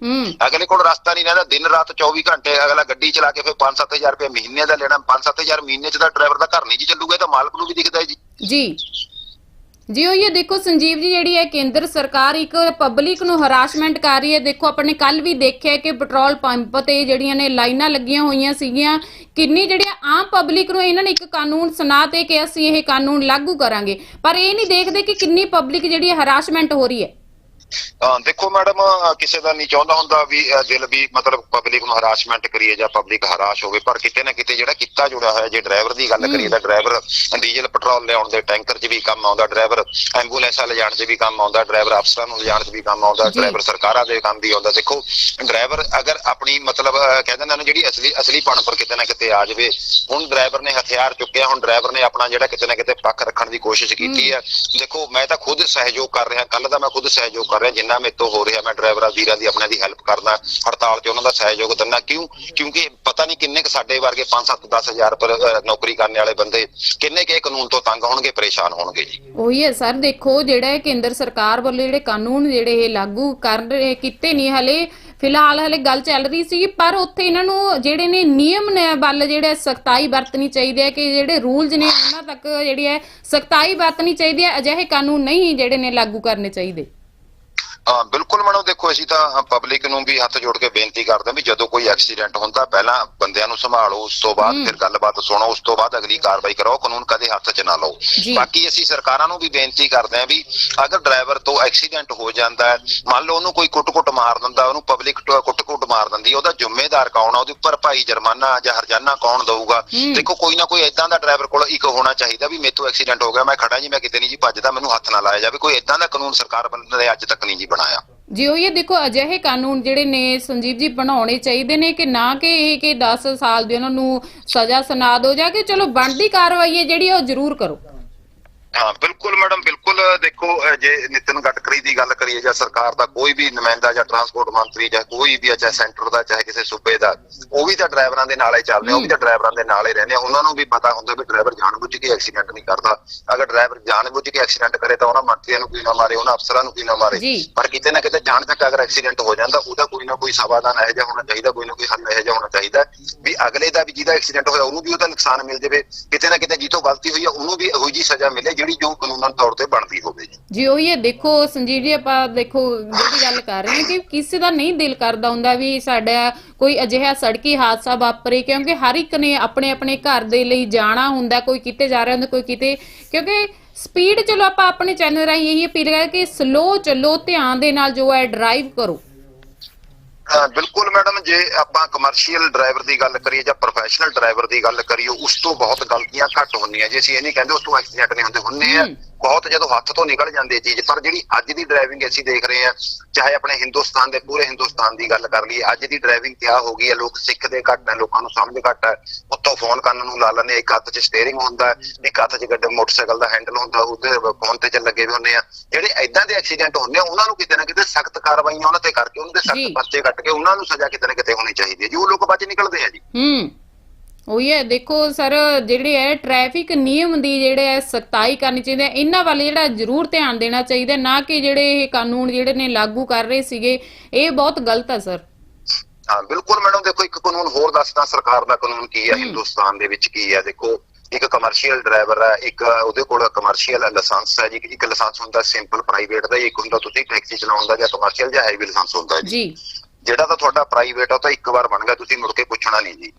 ਅਗਲੇ ਕੋਲ ਰਸਤਾ ਨਹੀਂ ਰਹਿੰਦਾ ਦਿਨ ਰਾਤ 24 ਘੰਟੇ ਅਗਲਾ ਗੱਡੀ ਚਲਾ ਕੇ ਫਿਰ 5-7000 ਰੁਪਏ ਮਹੀਨੇ ਦਾ ਲੈਣਾ 5-7000 ਮਹੀਨੇ ਚ ਤਾਂ ਡਰਾਈਵਰ ਦਾ ਘਰ ਨਹੀਂ ਜੀ ਚੱਲੂਗਾ ਇਹ ਤਾਂ ਮਾਲਕ ਨੂੰ ਵੀ ਦਿਖਦਾ ਹੈ ਜੀ। ਜੀ। ਜੀ, ਉਹ ਇਹ ਦੇਖੋ, ਸੰਜੀਵ ਜੀ, ਜਿਹੜੀ ਹੈ ਕੇਂਦਰ ਸਰਕਾਰ ਇੱਕ ਪਬਲਿਕ ਨੂੰ ਹਰਾਸਮੈਂਟ ਕਰ ਰਹੀ ਹੈ। ਦੇਖੋ, ਆਪਣੇ ਕੱਲ ਵੀ ਦੇਖਿਆ ਕਿ ਪੈਟਰੋਲ ਪੰਪ ਤੇ ਜਿਹੜੀਆਂ ਨੇ ਲਾਈਨਾਂ ਲੱਗੀਆਂ ਹੋਈਆਂ ਸੀਗੀਆਂ, ਕਿੰਨੀ ਜਿਹੜੀਆਂ ਆਮ ਪਬਲਿਕ ਨੂੰ ਇਹਨਾਂ ਨੇ ਇੱਕ ਕਾਨੂੰਨ ਸੁਣਾ ਤੇ ਕਿ ਅਸੀਂ ਇਹ ਕਾਨੂੰਨ ਲਾਗੂ ਕਰਾਂਗੇ। ਪਰ ਇਹ ਨਹੀਂ ਦੇਖਦੇ ਕਿ ਕਿੰਨੀ ਪਬਲਿਕ ਜਿਹੜੀ ਹਰਾਸਮੈਂਟ ਹੋ ਰਹੀ ਹੈ। ਦੇਖੋ ਮੈਡਮ ਕਿਸੇ ਦਾ ਨਹੀਂ ਚਾਹੁੰਦਾ ਹੁੰਦਾ ਵੀ ਦਿਲ ਵੀ ਮਤਲਬ ਪਬਲਿਕ ਨੂੰ ਹਰਾਸਮੈਂਟ ਕਰੀਏ ਜਾਂ ਪਬਲਿਕ ਹਰਾਸ਼ ਹੋਵੇ ਪਰ ਕਿਤੇ ਨਾ ਕਿਤੇ ਜਿਹੜਾ ਕਿੱਤਾ ਜੁੜਿਆ ਹੋਇਆ ਜੇ ਡਰਾਈਵਰ ਦੀ ਗੱਲ ਕਰੀਏ ਤਾਂ ਡਰਾਈਵਰ ਡੀਜ਼ਲ ਪੈਟਰੋਲ ਲਿਆਉਣ ਦੇ ਟੈਂਕਰ 'ਚ ਵੀ ਕੰਮ ਆਉਂਦਾ ਡਰਾਈਵਰ ਐਂਬੂਲੈਂਸਾਂ ਲਿਜਾਣ 'ਚ ਵੀ ਕੰਮ ਆਉਂਦਾ ਡਰਾਈਵਰ ਅਫਸਰਾਂ ਨੂੰ ਲਿਜਾਣ 'ਚ ਵੀ ਕੰਮ ਆਉਂਦਾ। ਡਰਾਈਵਰ ਸਰਕਾਰਾਂ ਦੇ ਕੰਮ ਵੀ ਆਉਂਦਾ। ਦੇਖੋ ਡਰਾਈਵਰ ਅਗਰ ਆਪਣੀ ਮਤਲਬ ਕਹਿੰਦੇ ਨੇ ਨਾ ਜਿਹੜੀ ਅਸਲੀ ਅਸਲੀ ਪਣ ਪਰ ਕਿਤੇ ਨਾ ਕਿਤੇ ਆ ਜਾਵੇ ਹੁਣ ਡਰਾਈਵਰ ਨੇ ਹਥਿਆਰ ਚੁੱਕਿਆ ਹੁਣ ਡਰਾਈਵਰ ਨੇ ਆਪਣਾ ਜਿਹੜਾ ਕਿਤੇ ਨਾ ਕਿਤੇ ਪੱਖ ਰੱਖਣ ਦੀ ਕੋਸ਼ਿਸ਼ ਕੀਤੀ ਹੈ। ਦੇਖੋ ਮੈਂ ਤਾਂ ਖੁਦ ਸਹਿਯੋਗ ਕਰ ਰਿਹਾ ਕੱਲ ਦਾ ਮੈਂ ਖੁਦ ਸਹਿਯੋਗ ਕਰ ਰਿਹਾ ਜਿੰਨਾ ਮੇਰੇ ਤੋਂ ਹੋ ਰਿਹਾ ਮੈਂ ਡਰਾਈਵਰਾਂ ਵੀਰਾਂ ਦੀ ਆਪਣੇ ਦੀ ਹੈਲਪ ਕਰਦਾ ਹੜਤਾਲ 'ਚ ਉਹਨਾਂ ਦਾ ਸਹਿਯੋਗ ਦਿੰਦਾ ਕਿਉਂ? ਕਿਉਂਕਿ ਪਤਾ ਨਹੀਂ ਕਿੰਨੇ ਕੁ ਸਾਡੇ ਵਰਗੇ 5-7 10000 ਪਰ ਅਹ, ਨੌਕਰੀ ਕਰਨ ਵਾਲੇ ਬੰਦੇ ਕਿੰਨੇ ਕੁ ਕਾਨੂੰਨ ਤੋਂ ਤੰਗ ਹੋਣਗੇ ਪਰੇਸ਼ਾਨ ਹੋਣਗੇ ਜੀ। ਉਹੀ ਹੈ ਸਰ ਦੇਖੋ ਜਿਹੜਾ ਇਹ ਕੇਂਦਰ ਸਰਕਾਰ ਵੱਲੋਂ ਜਿਹੜੇ ਕਾਨੂੰਨ ਜਿਹੜੇ ਇਹ ਲਾਗੂ ਕਰ ਰਹੇ ਕੀਤੇ ਨਹੀਂ ਹਲੇ ਫਿਲਹਾਲ ਹਲੇ ਗੱਲ ਚੱਲ ਰਹੀ ਸੀ ਪਰ ਉੱਥੇ ਇਹਨਾਂ ਨੂੰ ਜਿਹੜੇ ਨੇ ਨਿਯਮ ਨੇ ਵੱਲ ਜਿਹੜੇ ਸਖਤਾਈ ਵਰਤਣੀ ਚਾਹੀਦੀ ਹੈ ਕਿ ਜਿਹੜੇ ਰੂਲਸ ਨੇ ਉਹਨਾਂ ਤੱਕ ਜਿਹੜੀ ਹੈ ਸਖਤਾਈ ਵਰਤਣੀ ਚਾਹੀਦੀ ਹੈ ਅਜਿਹੇ ਕਾਨੂੰਨ ਨਹੀਂ ਜਿਹੜੇ ਨੇ ਲਾਗੂ ਕਰਨੇ ਚਾਹੀਦੇ। ਬਿਲਕੁਲ ਮੈਡਮ ਦੇਖੋ ਅਸੀਂ ਤਾਂ ਪਬਲਿਕ ਨੂੰ ਵੀ ਹੱਥ ਜੋੜ ਕੇ ਬੇਨਤੀ ਕਰਦੇ ਹਾਂ ਵੀ ਜਦੋਂ ਕੋਈ ਐਕਸੀਡੈਂਟ ਹੁੰਦਾ ਪਹਿਲਾਂ ਬੰਦਿਆਂ ਨੂੰ ਸੰਭਾਲੋ ਉਸ ਤੋਂ ਬਾਅਦ। ਫਿਰ ਗੱਲਬਾਤ ਸੁਣੋ ਉਸ ਤੋਂ ਬਾਅਦ ਅਗਲੀ ਕਾਰਵਾਈ ਕਰੋ ਕਾਨੂੰਨ ਕਦੇ ਹੱਥ 'ਚ ਨਾ ਲਓ। ਬਾਕੀ ਅਸੀਂ ਸਰਕਾਰਾਂ ਨੂੰ ਵੀ ਬੇਨਤੀ ਕਰਦੇ ਹਾਂ ਵੀ ਅਗਰ ਡਰਾਈਵਰ ਤੋਂ ਐਕਸੀਡੈਂਟ ਹੋ ਜਾਂਦਾ ਹੈ ਮੰਨ ਲਓ ਉਹਨੂੰ ਕੋਈ ਕੁੱਟ-ਕੁੱਟ ਮਾਰ ਦਿੰਦਾ ਉਹਨੂੰ ਪਬਲਿਕ ਕੁੱਟ-ਕੁੱਟ ਮਾਰ ਦਿੰਦੀ ਉਹਦਾ ਜ਼ਿੰਮੇਦਾਰ ਕੌਣ ਆ ਉਹਦੇ ਉੱਪਰ ਭਾਈ ਜੁਰਮਾਨਾ ਜਾਂ ਹਰਜਾਨਾ ਕੌਣ ਦਊਗਾ। ਦੇਖੋ ਕੋਈ ਨਾ ਕੋਈ ਇਦਾਂ ਦਾ ਡਰਾਈਵਰ ਕੋਲ ਇੱਕ ਹੋਣਾ ਚਾਹੀਦਾ ਵੀ ਮੇਥੋਂ ਐਕਸੀਡੈਂਟ ਹੋ ਗਿਆ ਮੈਂ ਖੜਾ ਜੀ ਮੈਂ ਕਿਤੇ ਨਹੀਂ ਜੀ ਭੱਜਦਾ ਮੈਨੂੰ ਹੱਥ ਨਾ ਲਾਇਆ ਜਾਵੇ ਕੋਈ ਇਦਾਂ ਦਾ ਕਾਨੂੰਨ ਸਰਕਾਰ ਨੇ ਅੱਜ ਤੱਕ ਨਹੀਂ ਜੀ ਬਣਾਇਆ? ਜੀ, ਉਹ ਇਹ ਦੇਖੋ, ਅਜਿਹੇ ਕਾਨੂੰਨ ਜਿਹੜੇ ਨੇ ਸੰਜੀਵ ਜੀ ਬਣਾਉਣੇ ਚਾਹੀਦੇ ਨੇ ਕਿ ਨਾ ਕਿ ਇਹ ਕਿ 10 ਸਾਲ ਦੀ ਉਹਨਾਂ ਨੂੰ ਸਜ਼ਾ ਸੁਣਾ ਦਿਓ ਜਾਂ ਕਿ ਚਲੋ ਬਣਦੀ ਕਾਰਵਾਈ ਹੈ ਜਿਹੜੀ ਉਹ ਜ਼ਰੂਰ ਕਰੋ। ਹਾਂ ਬਿਲਕੁਲ ਮੈਡਮ ਬਿਲਕੁਲ ਦੇਖੋ ਜੇ ਨਿਤਿਨ ਗਡਕਰੀ ਦੀ ਗੱਲ ਕਰੀਏ ਜਾਂ ਸਰਕਾਰ ਦਾ ਕੋਈ ਵੀ ਨੁਮਾਇੰਦਾ ਜਾਂ ਟਰਾਂਸਪੋਰਟ ਮੰਤਰੀ ਜਾਂ ਕੋਈ ਵੀ ਚਾਹੇ ਸੈਂਟਰ ਦਾ ਚਾਹੇ ਕਿਸੇ ਸੂਬੇ ਦਾ ਉਹ ਵੀ ਤਾਂ ਡਰਾਈਵਰਾਂ ਦੇ ਨਾਲ ਹੀ ਚੱਲਦੇ ਉਹ ਵੀ ਤਾਂ ਡਰਾਈਵਰਾਂ ਦੇ ਨਾਲ ਹੀ ਰਹਿੰਦੇ ਉਹਨਾਂ ਨੂੰ ਵੀ ਪਤਾ ਹੁੰਦਾ ਵੀ ਡਰਾਈਵਰ ਜਾਣਬੁੱਝ ਕੇ ਐਕਸੀਡੈਂਟ ਨਹੀਂ ਕਰਦਾ। ਅਗਰ ਡਰਾਈਵਰ ਜਾਣਬੁੱਝ ਕੇ ਐਕਸੀਡੈਂਟ ਕਰੇ ਤਾਂ ਉਹਨਾਂ ਮੰਤਰੀਆਂ ਨੂੰ ਕੀ ਨਾ ਮਾਰੇ ਉਹਨਾਂ ਅਫਸਰਾਂ ਨੂੰ ਕੀ ਨਾ ਮਾਰੇ? ਜੀ। ਪਰ ਕਿਤੇ ਨਾ ਕਿਤੇ ਜਾਣ ਤੱਕ ਅਗਰ ਐਕਸੀਡੈਂਟ ਹੋ ਜਾਂਦਾ ਉਹਦਾ ਕੋਈ ਨਾ ਕੋਈ ਸਮਾਧਾਨ ਇਹੋ ਜਿਹਾ ਹੋਣਾ ਚਾਹੀਦਾ ਕੋਈ ਨਾ ਕੋਈ ਹੱਲ ਇਹੋ ਜਿਹਾ ਹੋਣਾ ਚਾਹੀਦਾ ਵੀ ਅਗਲੇ ਦਾ ਵੀ ਜਿਹਦਾ ਐਕਸੀਡੈਂਟ ਹੋਇਆ ਉਹਨੂੰ ਵੀ ਉਹਦਾ ਨੁਕਸਾਨ ਮਿਲ ਜਾਵੇ। ਕਿਤੇ ਨਾ ਕਿਤੇ ਜਿੱਥੋਂ ਗਲਤੀ ਹੋਈ ਹੈ ਉਹਨੂੰ ਵੀ ਇਹੋ ਜਿਹੀ ਸਜ਼ਾ ਮਿਲੇ ਜਿਹੜੀ ਜੋ ਕਾਨੂੰਨ ਤੌਰ ਤੇ ਬਣਦੀ ਹੋਵੇ ਜੀ। ਜੀ, ਉਹੀ ਹੈ। ਦੇਖੋ, ਸੰਜੀਵ ਜੀ, ਆਪਾਂ ਦੇਖੋ, ਜਿਹੜੀ ਗੱਲ ਕਰ ਰਹੇ ਹਾਂ ਕਿ ਕਿਸੇ ਦਾ ਨਹੀਂ ਦਿਲ ਕਰਦਾ ਹੁੰਦਾ ਵੀ ਸਾਡਾ ਕੋਈ ਅਜਿਹਾ ਸੜਕੀ ਹਾਦਸਾ ਵਾਪਰੇ, ਕਿਉਂਕਿ ਹਰ ਇੱਕ ਨੇ ਆਪਣੇ ਆਪਣੇ ਘਰ ਦੇ ਲਈ ਜਾਣਾ ਹੁੰਦਾ, ਕੋਈ ਕਿਤੇ ਜਾ ਰਿਹਾ ਹੁੰਦਾ, ਕੋਈ ਕਿਤੇ। ਕਿਉਂਕਿ ਸਪੀਡ, ਚਲੋ ਆਪਾਂ ਆਪਣੇ ਚੈਨਲ ਰਾਹੀਂ ਇਹੀ ਅਪੀਲ ਕਰਾਂਗੇ ਕਿ ਸਲੋ ਚੱਲੋ, ਧਿਆਨ ਦੇ ਨਾਲ ਜੋ ਹੈ ਡਰਾਈਵ ਕਰੋ। ਬਿਲਕੁਲ ਮੈਡਮ, ਜੇ ਆਪਾਂ ਕਮਰਸ਼ੀਅਲ ਡਰਾਈਵਰ ਦੀ ਗੱਲ ਕਰੀਏ ਜਾਂ ਪ੍ਰੋਫੈਸ਼ਨਲ ਡਰਾਈਵਰ ਦੀ ਗੱਲ ਕਰੀਏ, ਉਸ ਤੋਂ ਬਹੁਤ ਗਲਤੀਆਂ ਘੱਟ ਹੁੰਦੀਆਂ। ਜੇ ਅਸੀਂ ਇਹ ਨਹੀਂ ਕਹਿੰਦੇ, ਉਸ ਤੋਂ ਐਕਸੀਡੈਂਟ ਨਹੀਂ ਹੁੰਦੇ ਹੁੰਦੇ ਆ। ਬਹੁਤ ਜਦੋਂ ਹੱਥ ਤੋਂ ਨਿਕਲ ਜਾਂਦੀ ਚੀਜ਼ ਪਰ ਜਿਹੜੀ ਅੱਜ ਦੀ ਡਰਾਈਵਿੰਗ ਅਸੀਂ ਦੇਖ ਰਹੇ ਹਾਂ ਚਾਹੇ ਆਪਣੇ ਹਿੰਦੁਸਤਾਨ ਦੇ ਪੂਰੇ ਹਿੰਦੁਸਤਾਨ ਦੀ ਗੱਲ ਕਰ ਲਈਏ ਅੱਜ ਦੀ ਡਰਾਈਵਿੰਗ ਕਿਆ ਹੋ ਗਈ ਹੈ ਲੋਕ ਸਿੱਖਦੇ ਘੱਟ ਹੈ ਲੋਕਾਂ ਨੂੰ ਸਮਝ ਘੱਟ ਹੈ ਉੱਤੋਂ ਫੋਨ ਕੰਨ ਨੂੰ ਲਾ ਲੈਂਦੇ ਇੱਕ ਹੱਥ 'ਚ ਸਟੀਅਰਿੰਗ ਹੁੰਦਾ ਇੱਕ ਹੱਥ 'ਚ ਗੱਡੀ ਮੋਟਰਸਾਈਕਲ ਦਾ ਹੈਂਡਲ ਹੁੰਦਾ ਉਹਦੇ ਫੋਨ ਤੇ ਚੱਲ ਲੱਗੇ ਵੀ ਹੁੰਦੇ ਆ ਜਿਹੜੇ ਐਦਾਂ ਦੇ ਐਕਸੀਡੈਂਟ ਹੁੰਦੇ ਆ ਉਹਨਾਂ ਨੂੰ ਕਿਤੇ ਨਾ ਕਿਤੇ ਸਖਤ ਕਾਰਵਾਈਆਂ ਉਹਨਾਂ ਤੇ ਕਰਕੇ ਉਹਨਾਂ ਦੇ। ਸਖਤ ਪਰਚੇ ਕੱਟ ਕੇ ਉਹਨਾਂ ਨੂੰ ਸਜ਼ਾ ਕਿਤੇ ਨਾ ਕਿਤੇ ਹੋਣੀ ਚਾਹੀਦੀ ਹੈ। ਜੀ ਉਹ ਲੋਕ ਬਚ ਨਿਕਲਦੇ ਆ ਜੀ। ਹੂੰ। ਉਹੀ ਹੈ ਦੇਖੋ ਸਰ ਜਿਹੜੇ ਹੈ ਟ੍ਰੈਫਿਕ ਨਿਯਮ ਦੀ ਜਿਹੜੇ ਹੈ ਸਖਤਾਈ ਕਰਨੀ ਚਾਹੀਦੀ ਹੈ ਇਹਨਾਂ ਵੱਲ ਜਿਹੜਾ ਜ਼ਰੂਰ ਧਿਆਨ ਦੇਣਾ ਚਾਹੀਦਾ ਨਾ ਕਿ ਜਿਹੜੇ ਇਹ ਕਾਨੂੰਨ ਜਿਹੜੇ ਨੇ ਲਾਗੂ ਕਰ ਰਹੇ ਸੀਗੇ ਇਹ ਬਹੁਤ ਗਲਤ ਹੈ ਸਰ। ਹਾਂ ਬਿਲਕੁਲ ਮੈਡਮ ਦੇਖੋ ਇੱਕ ਕਾਨੂੰਨ ਹੋਰ ਦੱਸਦਾ ਸਰਕਾਰ ਦਾ ਕਾਨੂੰਨ ਕੀ ਹੈ। ਹਿੰਦੁਸਤਾਨ ਦੇ ਵਿੱਚ ਕੀ ਹੈ? ਦੇਖੋ ਇੱਕ ਕਮਰਸ਼ੀਅਲ ਡਰਾਈਵਰ ਹੈ ਇੱਕ ਉਹਦੇ ਕੋਲ ਕਮਰਸ਼ੀਅਲ ਲਾਇਸੈਂਸ ਹੈ ਜੀ ਇੱਕ ਲਾਇਸੈਂਸ ਹੁੰਦਾ ਸਿੰਪਲ ਪ੍ਰਾਈਵੇਟ ਦਾ ਇੱਕ ਹੁੰਦਾ ਤੁਸੀਂ ਟੈਕਸੀ ਚਲਾਉਣ ਦਾ ਜਾਂ ਕਮਰਸ਼ੀਅਲ ਜਾਂ ਹੈਵੀ ਲਾਇਸੈਂਸ ਹੁੰਦਾ ਜੀ। ਜੀ। ਜਿਹੜਾ ਤਾਂ ਤੁਹਾਡਾ ਪ੍ਰਾਈਵੇਟ ਆ ਤਾਂ ਇੱਕ ਵਾਰ ਬਣ ਗਿਆ ਤੁਸੀਂ ਮੁੜ ਕੇ ਪੁੱਛਣਾ ਨਹੀਂ ਜੀ।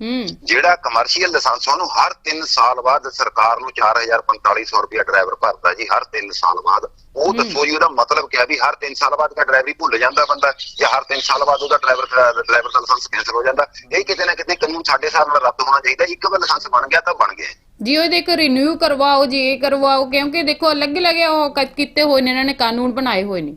ਜਿਹੜਾ ਕਮਰਸ਼ੀਅਲ ਲਾਇਸੈਂਸ ਉਹਨੂੰ ਹਰ 3 ਸਾਲ ਬਾਅਦ ਸਰਕਾਰ ਨੂੰ 4450 ਰੁਪਇਆ ਡਰਾਈਵਰ ਭਰਦਾ ਜੀ ਹਰ 3 ਸਾਲ ਬਾਅਦ। ਉਹ। ਦੱਸੋ ਜੀ ਉਹਦਾ ਮਤਲਬ ਕਿਹਾ ਵੀ ਹਰ 3 ਸਾਲ ਬਾਅਦ ਦਾ ਡਰਾਈਵਰੀ ਭੁੱਲ ਜਾਂਦਾ ਬੰਦਾ ਜਾਂ ਹਰ 3 ਸਾਲ ਬਾਅਦ ਉਹਦਾ ਡਰਾਈਵਰ ਡਰਾਈਵਰ ਦਾ ਲਾਇਸੈਂਸ ਕੈਂਸਲ ਹੋ ਜਾਂਦਾ। ਇਹ ਕਿਤੇ ਨਾ ਕਿਤੇ ਕਾਨੂੰਨ ਸਾਡੇ ਹਿਸਾਬ ਨਾਲ ਰੱਦ ਹੋਣਾ ਚਾਹੀਦਾ ਇੱਕ ਵਾਰ ਲਾਇਸੈਂਸ ਬਣ ਗਿਆ ਤਾਂ ਬਣ ਗਿਆ ਜੀ। ਉਹ ਦੇਖੋ ਰਿਨਿਊ ਕਰਵਾਓ ਜੀ ਇਹ ਕਰਵਾਓ ਕਿਉਂਕਿ ਦੇਖੋ ਅਲੱਗ ਅਲੱਗ ਉਹ ਕ- ਕੀਤੇ ਹੋਏ ਨੇ ਇਹਨਾਂ ਨੇ ਕਾਨੂੰਨ ਬਣਾਏ ਹੋਏ ਨੇ।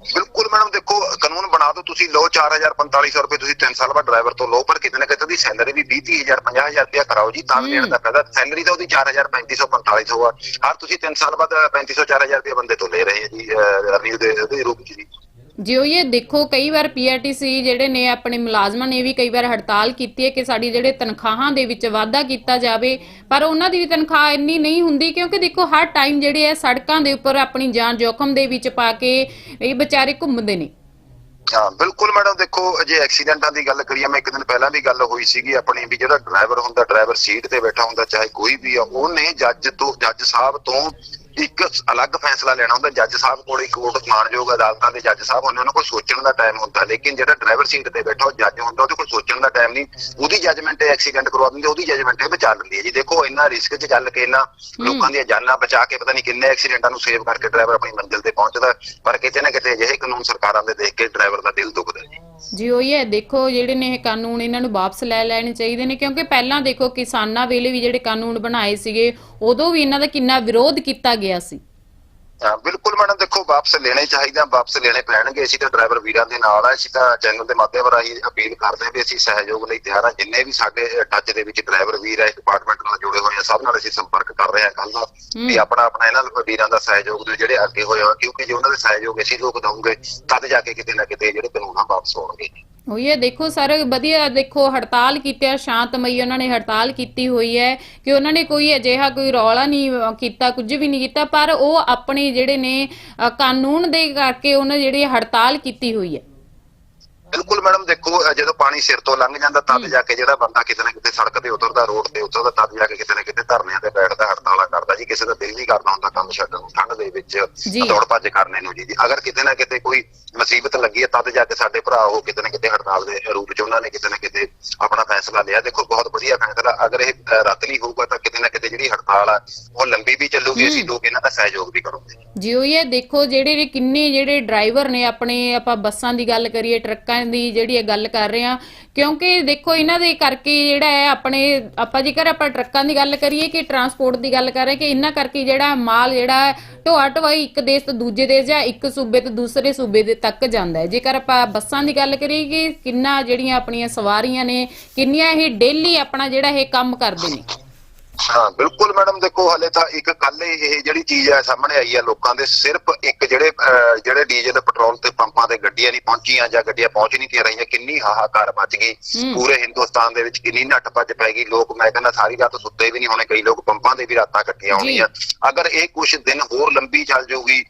ਬਿਲਕੁਲ ਮੈਡਮ ਦੇਖੋ ਕਾਨੂੰਨ ਬਣਾ ਦਿਓ ਤੁਸੀਂ ਲਓ 4450 ਰੁਪਏ ਤੁਸੀਂ 3 ਸਾਲ ਬਾਅਦ ਡਰਾਈਵਰ ਤੋਂ ਲਓ ਪਰ ਕਿਤੇ ਨਾ ਕਿਤੇ ਦੀ ਸੈਲਰੀ ਵੀ 20 30000 50000 ਰੁਪਏ ਕਰਾਓ ਜੀ ਤਾਂ। ਦੇਣ ਦਾ ਫਾਇਦਾ। ਸੈਲਰੀ ਤਾਂ ਉਹਦੀ 4000 3500 4500 ਆ। ਹਰ ਤੁਸੀਂ 3 ਸਾਲ ਬਾਅਦ 3500 4000 ਰੁਪਏ ਬੰਦੇ ਤੋਂ ਲੈ ਰਹੇ ਜੀ ਰਿਵਿਊ ਦੇ ਉਹਦੇ ਰੂਪ ਜੀ। ਜੀ ਇਹ ਦੇਖੋ, ਕਈ ਵਾਰ ਪੀਆਰਟੀਸੀ ਜਿਹੜੇ ਨੇ ਆਪਣੇ ਮੁਲਾਜ਼ਮਾਂ ਨੇ ਵੀ ਕਈ ਵਾਰ ਹੜਤਾਲ ਕੀਤੀ ਹੈ ਕਿ ਸਾਡੀ ਜਿਹੜੇ ਤਨਖਾਹਾਂ ਦੇ ਵਿੱਚ ਵਾਧਾ ਕੀਤਾ ਜਾਵੇ, ਪਰ ਉਹਨਾਂ ਦੀ ਵੀ ਤਨਖਾਹ ਇੰਨੀ ਨਹੀਂ ਹੁੰਦੀ ਕਿਉਂਕਿ ਦੇਖੋ, ਹਰ ਟਾਈਮ ਜਿਹੜੇ ਹੈ ਸੜਕਾਂ ਦੇ ਉੱਪਰ ਆਪਣੀ ਜਾਨ ਜੋਖਮ ਦੇ ਵਿੱਚ ਪਾ ਕੇ ਇਹ ਵਿਚਾਰੇ ਘੁੰਮਦੇ ਨੇ। ਹਾਂ, ਬਿਲਕੁਲ ਮੈਡਮ, ਦੇਖੋ ਜੇ ਐਕਸੀਡੈਂਟਾਂ ਦੀ ਗੱਲ ਕਰੀਏ, ਮੈਂ ਇੱਕ ਦਿਨ ਪਹਿਲਾਂ ਵੀ ਗੱਲ ਹੋਈ ਸੀਗੀ, ਆਪਣੀ ਵੀ ਜਿਹੜਾ ਡਰਾਈਵਰ ਹੁੰਦਾ ਡਰਾਈਵਰ ਸੀਟ ਤੇ ਬੈਠਾ ਹੁੰਦਾ, ਚਾਹੇ ਕੋਈ ਵੀ ਆ, ਉਹਨੇ ਜੱਜ ਤੋਂ, ਜੱਜ ਸਾਹਿਬ ਤੋਂ ਇੱਕ ਅਲੱਗ ਫੈਸਲਾ ਲੈਣਾ ਹੁੰਦਾ ਜੱਜ ਸਾਹਿਬ ਕੋਲ ਇੱਕ ਕੋਰਟ ਮਾਨਯੋਗ ਅਦਾਲਤਾਂ ਦੇ ਜੱਜ ਸਾਹਿਬ ਹੁੰਦੇ ਉਹਨਾਂ ਕੋਲ ਸੋਚਣ ਦਾ ਟਾਈਮ ਹੁੰਦਾ ਲੇਕਿਨ ਜਿਹੜਾ ਡਰਾਈਵਰ ਸੀਟ ਤੇ ਬੈਠਾ ਉਹ ਜੱਜ ਹੁੰਦਾ ਉਹਦੇ ਕੋਲ ਸੋਚਣ ਦਾ ਟਾਈਮ ਨਹੀਂ ਉਹਦੀ ਜੱਜਮੈਂਟ ਐਕਸੀਡੈਂਟ ਕਰਵਾ ਦਿੰਦੇ ਉਹਦੀ ਜੱਜਮੈਂਟ ਇਹ ਬਚਾ ਲੈਂਦੀ ਹੈ ਜੀ। ਦੇਖੋ ਇੰਨਾ ਰਿਸਕ 'ਚ ਚੱਲ ਕੇ ਇੰਨਾ ਲੋਕਾਂ ਦੀਆਂ ਜਾਨਾਂ ਬਚਾ ਕੇ ਪਤਾ ਨਹੀਂ ਕਿੰਨੇ ਐਕਸੀਡੈਂਟਾਂ ਨੂੰ ਸੇਵ ਕਰਕੇ ਡਰਾਈਵਰ ਆਪਣੀ ਮੰਜ਼ਿਲ ਤੇ ਪਹੁੰਚਦਾ ਪਰ ਕਿਤੇ ਨਾ ਕਿਤੇ ਅਜਿਹੇ ਕਾਨੂੰਨ ਸਰਕਾਰਾਂ ਦੇ ਦੇਖ ਕੇ ਡਰਾਈਵਰ ਦਾ ਦਿਲ ਦੁਖਦਾ ਜੀ। ਜੀ, ਉਹੀ ਇਹ ਦੇਖੋ ਜਿਹੜੇ ਨੇ ਇਹ ਕਾਨੂੰਨ ਇਹਨਾਂ ਨੂੰ ਵਾਪਸ ਲੈ ਲੈਣੇ ਚਾਹੀਦੇ ਨੇ, ਕਿਉਂਕਿ ਪਹਿਲਾਂ ਦੇਖੋ ਕਿਸਾਨਾਂ ਵੇਲੇ ਵੀ ਜਿਹੜੇ ਕਾਨੂੰਨ ਬਣਾਏ ਸੀਗੇ, ਉਦੋਂ ਵੀ ਇਹਨਾਂ ਦਾ ਕਿੰਨਾ ਵਿਰੋਧ ਕੀਤਾ ਗਿਆ ਸੀ। ਬਿਲਕੁਲ ਮੈਡਮ ਦੇਖੋ ਵਾਪਸ ਲੈਣੇ ਚਾਹੀਦੇ ਆ ਵਾਪਸ ਲੈਣੇ ਪੈਣਗੇ। ਅਸੀਂ ਤਾਂ ਡਰਾਈਵਰ ਵੀਰਾਂ ਦੇ ਨਾਲ ਆ ਅਸੀਂ ਤਾਂ ਚੈਨਲ ਦੇ ਮਾਧਿਅਮ ਰਾਹੀਂ ਅਪੀਲ ਕਰਦੇ ਹਾਂ ਵੀ ਅਸੀਂ ਸਹਿਯੋਗ ਲਈ ਤਿਆਰ ਆ। ਜਿੰਨੇ ਵੀ ਸਾਡੇ ਟੱਚ ਦੇ ਵਿੱਚ ਡਰਾਈਵਰ ਵੀਰ ਆ ਡਿਪਾਰਟਮੈਂਟ ਨਾਲ ਜੁੜੇ ਹੋਏ ਆ ਸਭ ਨਾਲ ਅਸੀਂ ਸੰਪਰਕ ਕਰ ਰਹੇ ਹਾਂ ਕੱਲ ਦਾ। ਵੀ ਆਪਣਾ ਆਪਣਾ ਇਹਨਾਂ ਵੀਰਾਂ ਦਾ ਸਹਿਯੋਗ ਦਿਓ ਜਿਹੜੇ ਅੱਗੇ ਹੋਏ ਆ ਕਿਉਂਕਿ ਜੇ ਉਹਨਾਂ ਦੇ ਸਹਿਯੋਗ ਅਸੀਂ ਲੋਕ ਦਵਾਂਗੇ ਤਦ ਜਾ ਕੇ ਕਿਤੇ ਨਾ ਕਿਤੇ ਜਿਹੜੇ ਕਾਨੂੰਨ ਆ ਵਾਪਸ ਹੋਣਗੇ ਉਹ ਹੈ, ਦੇਖੋ ਸਰ ਵਧੀਆ, ਦੇਖੋ ਹੜਤਾਲ ਕੀਤੀ ਆ ਸ਼ਾਂਤਮਈ ਉਹਨਾਂ ਨੇ ਹੜਤਾਲ ਕੀਤੀ ਹੋਈ ਹੈ ਕਿ ਉਹਨਾਂ ਨੇ ਕੋਈ ਅਜਿਹਾ ਕੋਈ ਰੌਲਾ ਨਹੀਂ ਕੀਤਾ, ਕੁਝ ਵੀ ਨਹੀਂ ਕੀਤਾ, ਪਰ ਉਹ ਆਪਣੇ ਜਿਹੜੇ ਨੇ ਕਾਨੂੰਨ ਦੇ ਕਰਕੇ ਉਹਨਾਂ ਜਿਹੜੀ ਹੜਤਾਲ ਕੀਤੀ ਹੋਈ ਹੈ। ਬਿਲਕੁਲ ਮੈਡਮ ਦੇਖੋ ਜਦੋਂ ਪਾਣੀ ਸਿਰ ਤੋਂ ਲੰਘ ਜਾਂਦਾ ਤਦ ਜਾ ਕੇ ਜਿਹੜਾ ਬੰਦਾ ਕਿਤੇ ਨਾ ਕਿਤੇ ਸੜਕ ਤੇ ਉਤਰਦਾ ਰੋਡ ਤੇ ਉਤਰਦਾ ਤਦ ਜਾ ਕੇ ਕਿਤੇ ਨਾ ਕਿਤੇ ਧਰਨਿਆਂ ਤੇ ਬੈਠਦਾ ਹੜਤਾਲਾਂ ਕਰਦਾ ਜੀ ਕਿਸੇ ਦਾ ਦਿਲ ਨਹੀਂ ਕਰਦਾ ਹੁੰਦਾ ਕੰਮ ਛੱਡਣ ਨੂੰ ਠੰਡ ਦੇ ਵਿੱਚ। ਦੌੜ ਭੱਜ ਕਰਨੇ ਨੂੰ ਜੀ। ਜੀ ਅਗਰ ਕਿਤੇ ਨਾ ਕਿਤੇ ਕੋਈ ਮੁਸੀਬਤ ਲੱਗੀ ਹੈ ਤਦ ਜਾ ਕੇ ਸਾਡੇ ਭਰਾ ਉਹ ਕਿਤੇ ਨਾ ਕਿਤੇ ਹੜਤਾਲ ਦੇ ਰੂਪ ਚ ਉਹਨਾਂ ਨੇ ਕਿਤੇ ਨਾ ਕਿਤੇ ਆਪਣਾ ਫੈਸਲਾ ਲਿਆ। ਦੇਖੋ ਬਹੁਤ ਵਧੀਆ ਫੈਸਲਾ। ਅਗਰ ਇਹ ਨਹੀਂ ਹੋਊਗਾ ਤਾਂ ਕਿਤੇ ਨਾ ਕਿਤੇ ਜਿਹੜੀ ਹੜਤਾਲ ਆ ਉਹ ਲੰਬੀ ਵੀ ਚੱਲੂਗੀ ਅਸੀਂ ਲੋਕ ਇਹਨਾਂ ਦਾ ਸਹਿਯੋਗ ਵੀ ਕਰੋਗੇ। ਜੀ ਉਹ ਇਹ ਦੇਖੋ ਜਿਹੜੇ ਕਿੰਨੇ ਜਿਹੜੇ ਡਰਾਈਵਰ ਨੇ ਆਪਣੇ ਆਪਾਂ ਬੱਸਾਂ ਦੀ ਗੱਲ ਕਰੀਏ ਟਰੱਕਾਂ ਦੀ ਜਿਹੜੀ ਇਹ ਗੱਲ ਕਰ ਰਹੇ ਆ ਕਿਉਂਕਿ ਦੇਖੋ, ਇਹਨਾਂ ਦੇ ਕਰਕੇ ਜਿਹੜਾ ਹੈ, ਆਪਣੇ ਆਪਾਂ ਜੇਕਰ ਆਪਾਂ ਟਰੱਕਾਂ ਦੀ ਗੱਲ ਕਰੀਏ ਕਿ ਟਰਾਂਸਪੋਰਟ ਦੀ ਗੱਲ ਕਰ ਰਹੇ ਕਿ ਇਹਨਾਂ ਕਰਕੇ ਜਿਹੜਾ ਮਾਲ ਜਿਹੜਾ ਢੋਆ ਢਵਾਈ ਇੱਕ ਦੇਸ਼ ਤੋਂ ਦੂਜੇ ਦੇਸ਼ ਜਾਂ ਇੱਕ ਸੂਬੇ ਤੋਂ ਦੂਸਰੇ ਸੂਬੇ ਦੇ ਤੱਕ ਜਾਂਦਾ ਹੈ। ਜੇਕਰ ਆਪਾਂ ਬੱਸਾਂ ਦੀ ਗੱਲ ਕਰੀਏ ਕਿ ਕਿੰਨਾ ਜਿਹੜੀਆਂ ਆਪਣੀਆਂ ਸਵਾਰੀਆਂ ਨੇ, ਕਿੰਨੀਆਂ ਇਹ ਡੇਲੀ ਆਪਣਾ ਜਿਹੜਾ ਇਹ ਕੰਮ ਕਰਦੇ ਨੇ। ਹਾਂ ਬਿਲਕੁਲ ਮੈਡਮ ਦੇਖੋ ਹਲੇ ਤਾਂ ਇੱਕ ਕੱਲ ਇਹ ਜਿਹੜੀ ਚੀਜ਼ ਹੈ ਸਾਹਮਣੇ ਆਈ ਹੈ ਲੋਕਾਂ ਦੇ ਸਿਰਫ ਇੱਕ ਜਿਹੜੇ ਜਿਹੜੇ ਡੀਜ਼ਲ ਪੈਟਰੋਲ ਤੇ ਪੰਪਾਂ ਤੇ ਗੱਡੀਆਂ ਨਹੀਂ ਪਹੁੰਚੀਆਂ ਜਾਂ ਗੱਡੀਆਂ ਪਹੁੰਚ ਨਹੀਂ ਤੇ ਰਹੀਆਂ ਕਿੰਨੀ ਹਾਹਾਕਾਰ ਮਚ ਗਈ। ਪੂਰੇ ਹਿੰਦੁਸਤਾਨ ਦੇ ਵਿੱਚ ਕਿੰਨੀ ਨੱਠ ਭੱਜ ਪੈ ਗਈ ਲੋਕ ਮੈਂ ਕਹਿੰਦਾ ਸਾਰੀ ਰਾਤ ਸੁੱਤੇ ਵੀ ਨਹੀਂ ਹੋਣੇ ਕਈ ਲੋਕ ਪੰਪਾਂ ਦੇ ਵੀ ਰਾਤਾਂ ਕੱਟੀਆਂ। ਹੋਣੀਆਂ ਅਗਰ ਇਹ ਕੁਝ ਦਿਨ ਹੋਰ ਲੰਬੀ ਚੱਲ ਜਾਊਗੀ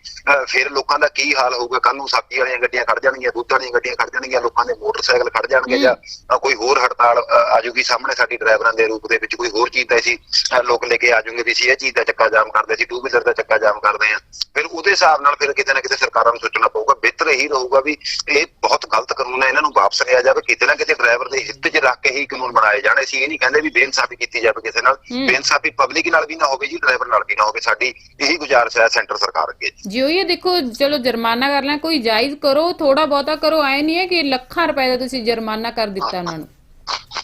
ਫਿਰ ਲੋਕਾਂ ਦਾ ਕੀ ਹਾਲ ਹੋਊਗਾ ਕੱਲ ਨੂੰ ਸਬਜ਼ੀ ਵਾਲੀਆਂ ਗੱਡੀਆਂ ਖੜ ਜਾਣਗੀਆਂ ਦੁੱਧ ਵਾਲੀਆਂ ਗੱਡੀਆਂ ਖੜ ਜਾਣਗੀਆਂ ਲੋਕਾਂ ਦੇ ਮੋਟਰਸਾਈਕਲ ਖੜ ਜਾਣਗੇ। ਜਾਂ ਕੋਈ ਹੋਰ ਹੜਤਾਲ ਅਹ, ਆ ਜਾਊਗੀ ਸਾਹਮਣੇ ਸਾਡੀ ਡਰਾਈਵਰਾਂ ਦੇ ਰੂਪ ਦੇ ਵਿੱਚ ਕੋਈ ਹੋਰ ਚੀਜ਼ ਅਸੀਂ ਅਹ, ਲੋਕ ਲੈ ਕੇ ਆ ਜਾਊਗੇ ਵੀ ਅਸੀਂ ਇਹ ਚੀਜ਼ ਦਾ ਚੱਕਾ ਜਾਮ ਕਰਦੇ ਸੀ ਟੂ ਵੀਲਰ ਦਾ ਚੱਕਾ ਜਾਮ ਕਰਦੇ ਆ ਫਿਰ ਉਹਦੇ ਹਿਸਾਬ ਨਾਲ ਫਿਰ ਕਿਤੇ ਨਾ ਕਿਤੇ ਸਰਕਾਰਾਂ ਨੂੰ ਸੋਚਣਾ ਪਊਗਾ ਬਿਹਤਰ ਇਹੀ ਰਹੂਗਾ ਵੀ ਇਹ ਬਹੁਤ ਗਲਤ ਕਾਨੂੰਨ ਹੈ ਇਹਨਾਂ ਨੂੰ ਵਾਪਸ ਲਿਆ ਜਾਵੇ ਕਿਤੇ ਨਾ ਕਿਤੇ ਡਰਾਈਵਰ ਦੇ ਹਿੱਤ 'ਚ ਰੱਖ ਕੇ ਹੀ ਕਾਨੂੰਨ ਬਣਾਏ ਜਾਣੇ। ਸੀ ਇਹ ਨਹੀਂ ਕਹਿੰਦੇ ਵੀ ਬੇਇਨਸਾਫੀ ਕੀਤੀ ਜਾਵੇ ਕਿਸੇ ਨਾਲ। ਬੇਇਨਸਾਫੀ ਪਬਲਿਕ ਨਾਲ ਵੀ ਨਾ ਹੋਵੇ ਜੀ ਡਰਾਈਵਰ ਨਾਲ ਵੀ ਨਾ ਹੋਵੇ ਸਾਡੀ ਇਹੀ ਗੁਜ਼ਾਰਿਸ਼ ਹੈ ਸੈਂਟਰ ਸਰਕਾਰ ਅੱਗੇ ਜੀ। ਉਹ ਇਹ ਦੇਖੋ ਚਲੋ ਜੁਰਮਾਨਾ ਕਰ ਲੈਣਾ ਕੋਈ ਜਾਇਜ਼ ਕਰੋ ਥੋੜਾ ਬਹੁਤਾ ਕਰੋ ਐ ਨਹੀਂ ਹੈ ਕਿ ਲੱਖਾਂ ਰੁਪਏ ਦਾ ਤੁਸੀਂ ਜੁਰਮਾਨਾ ਕਰ ਦਿੱਤਾ ਉਹਨਾਂ ਨੂੰ।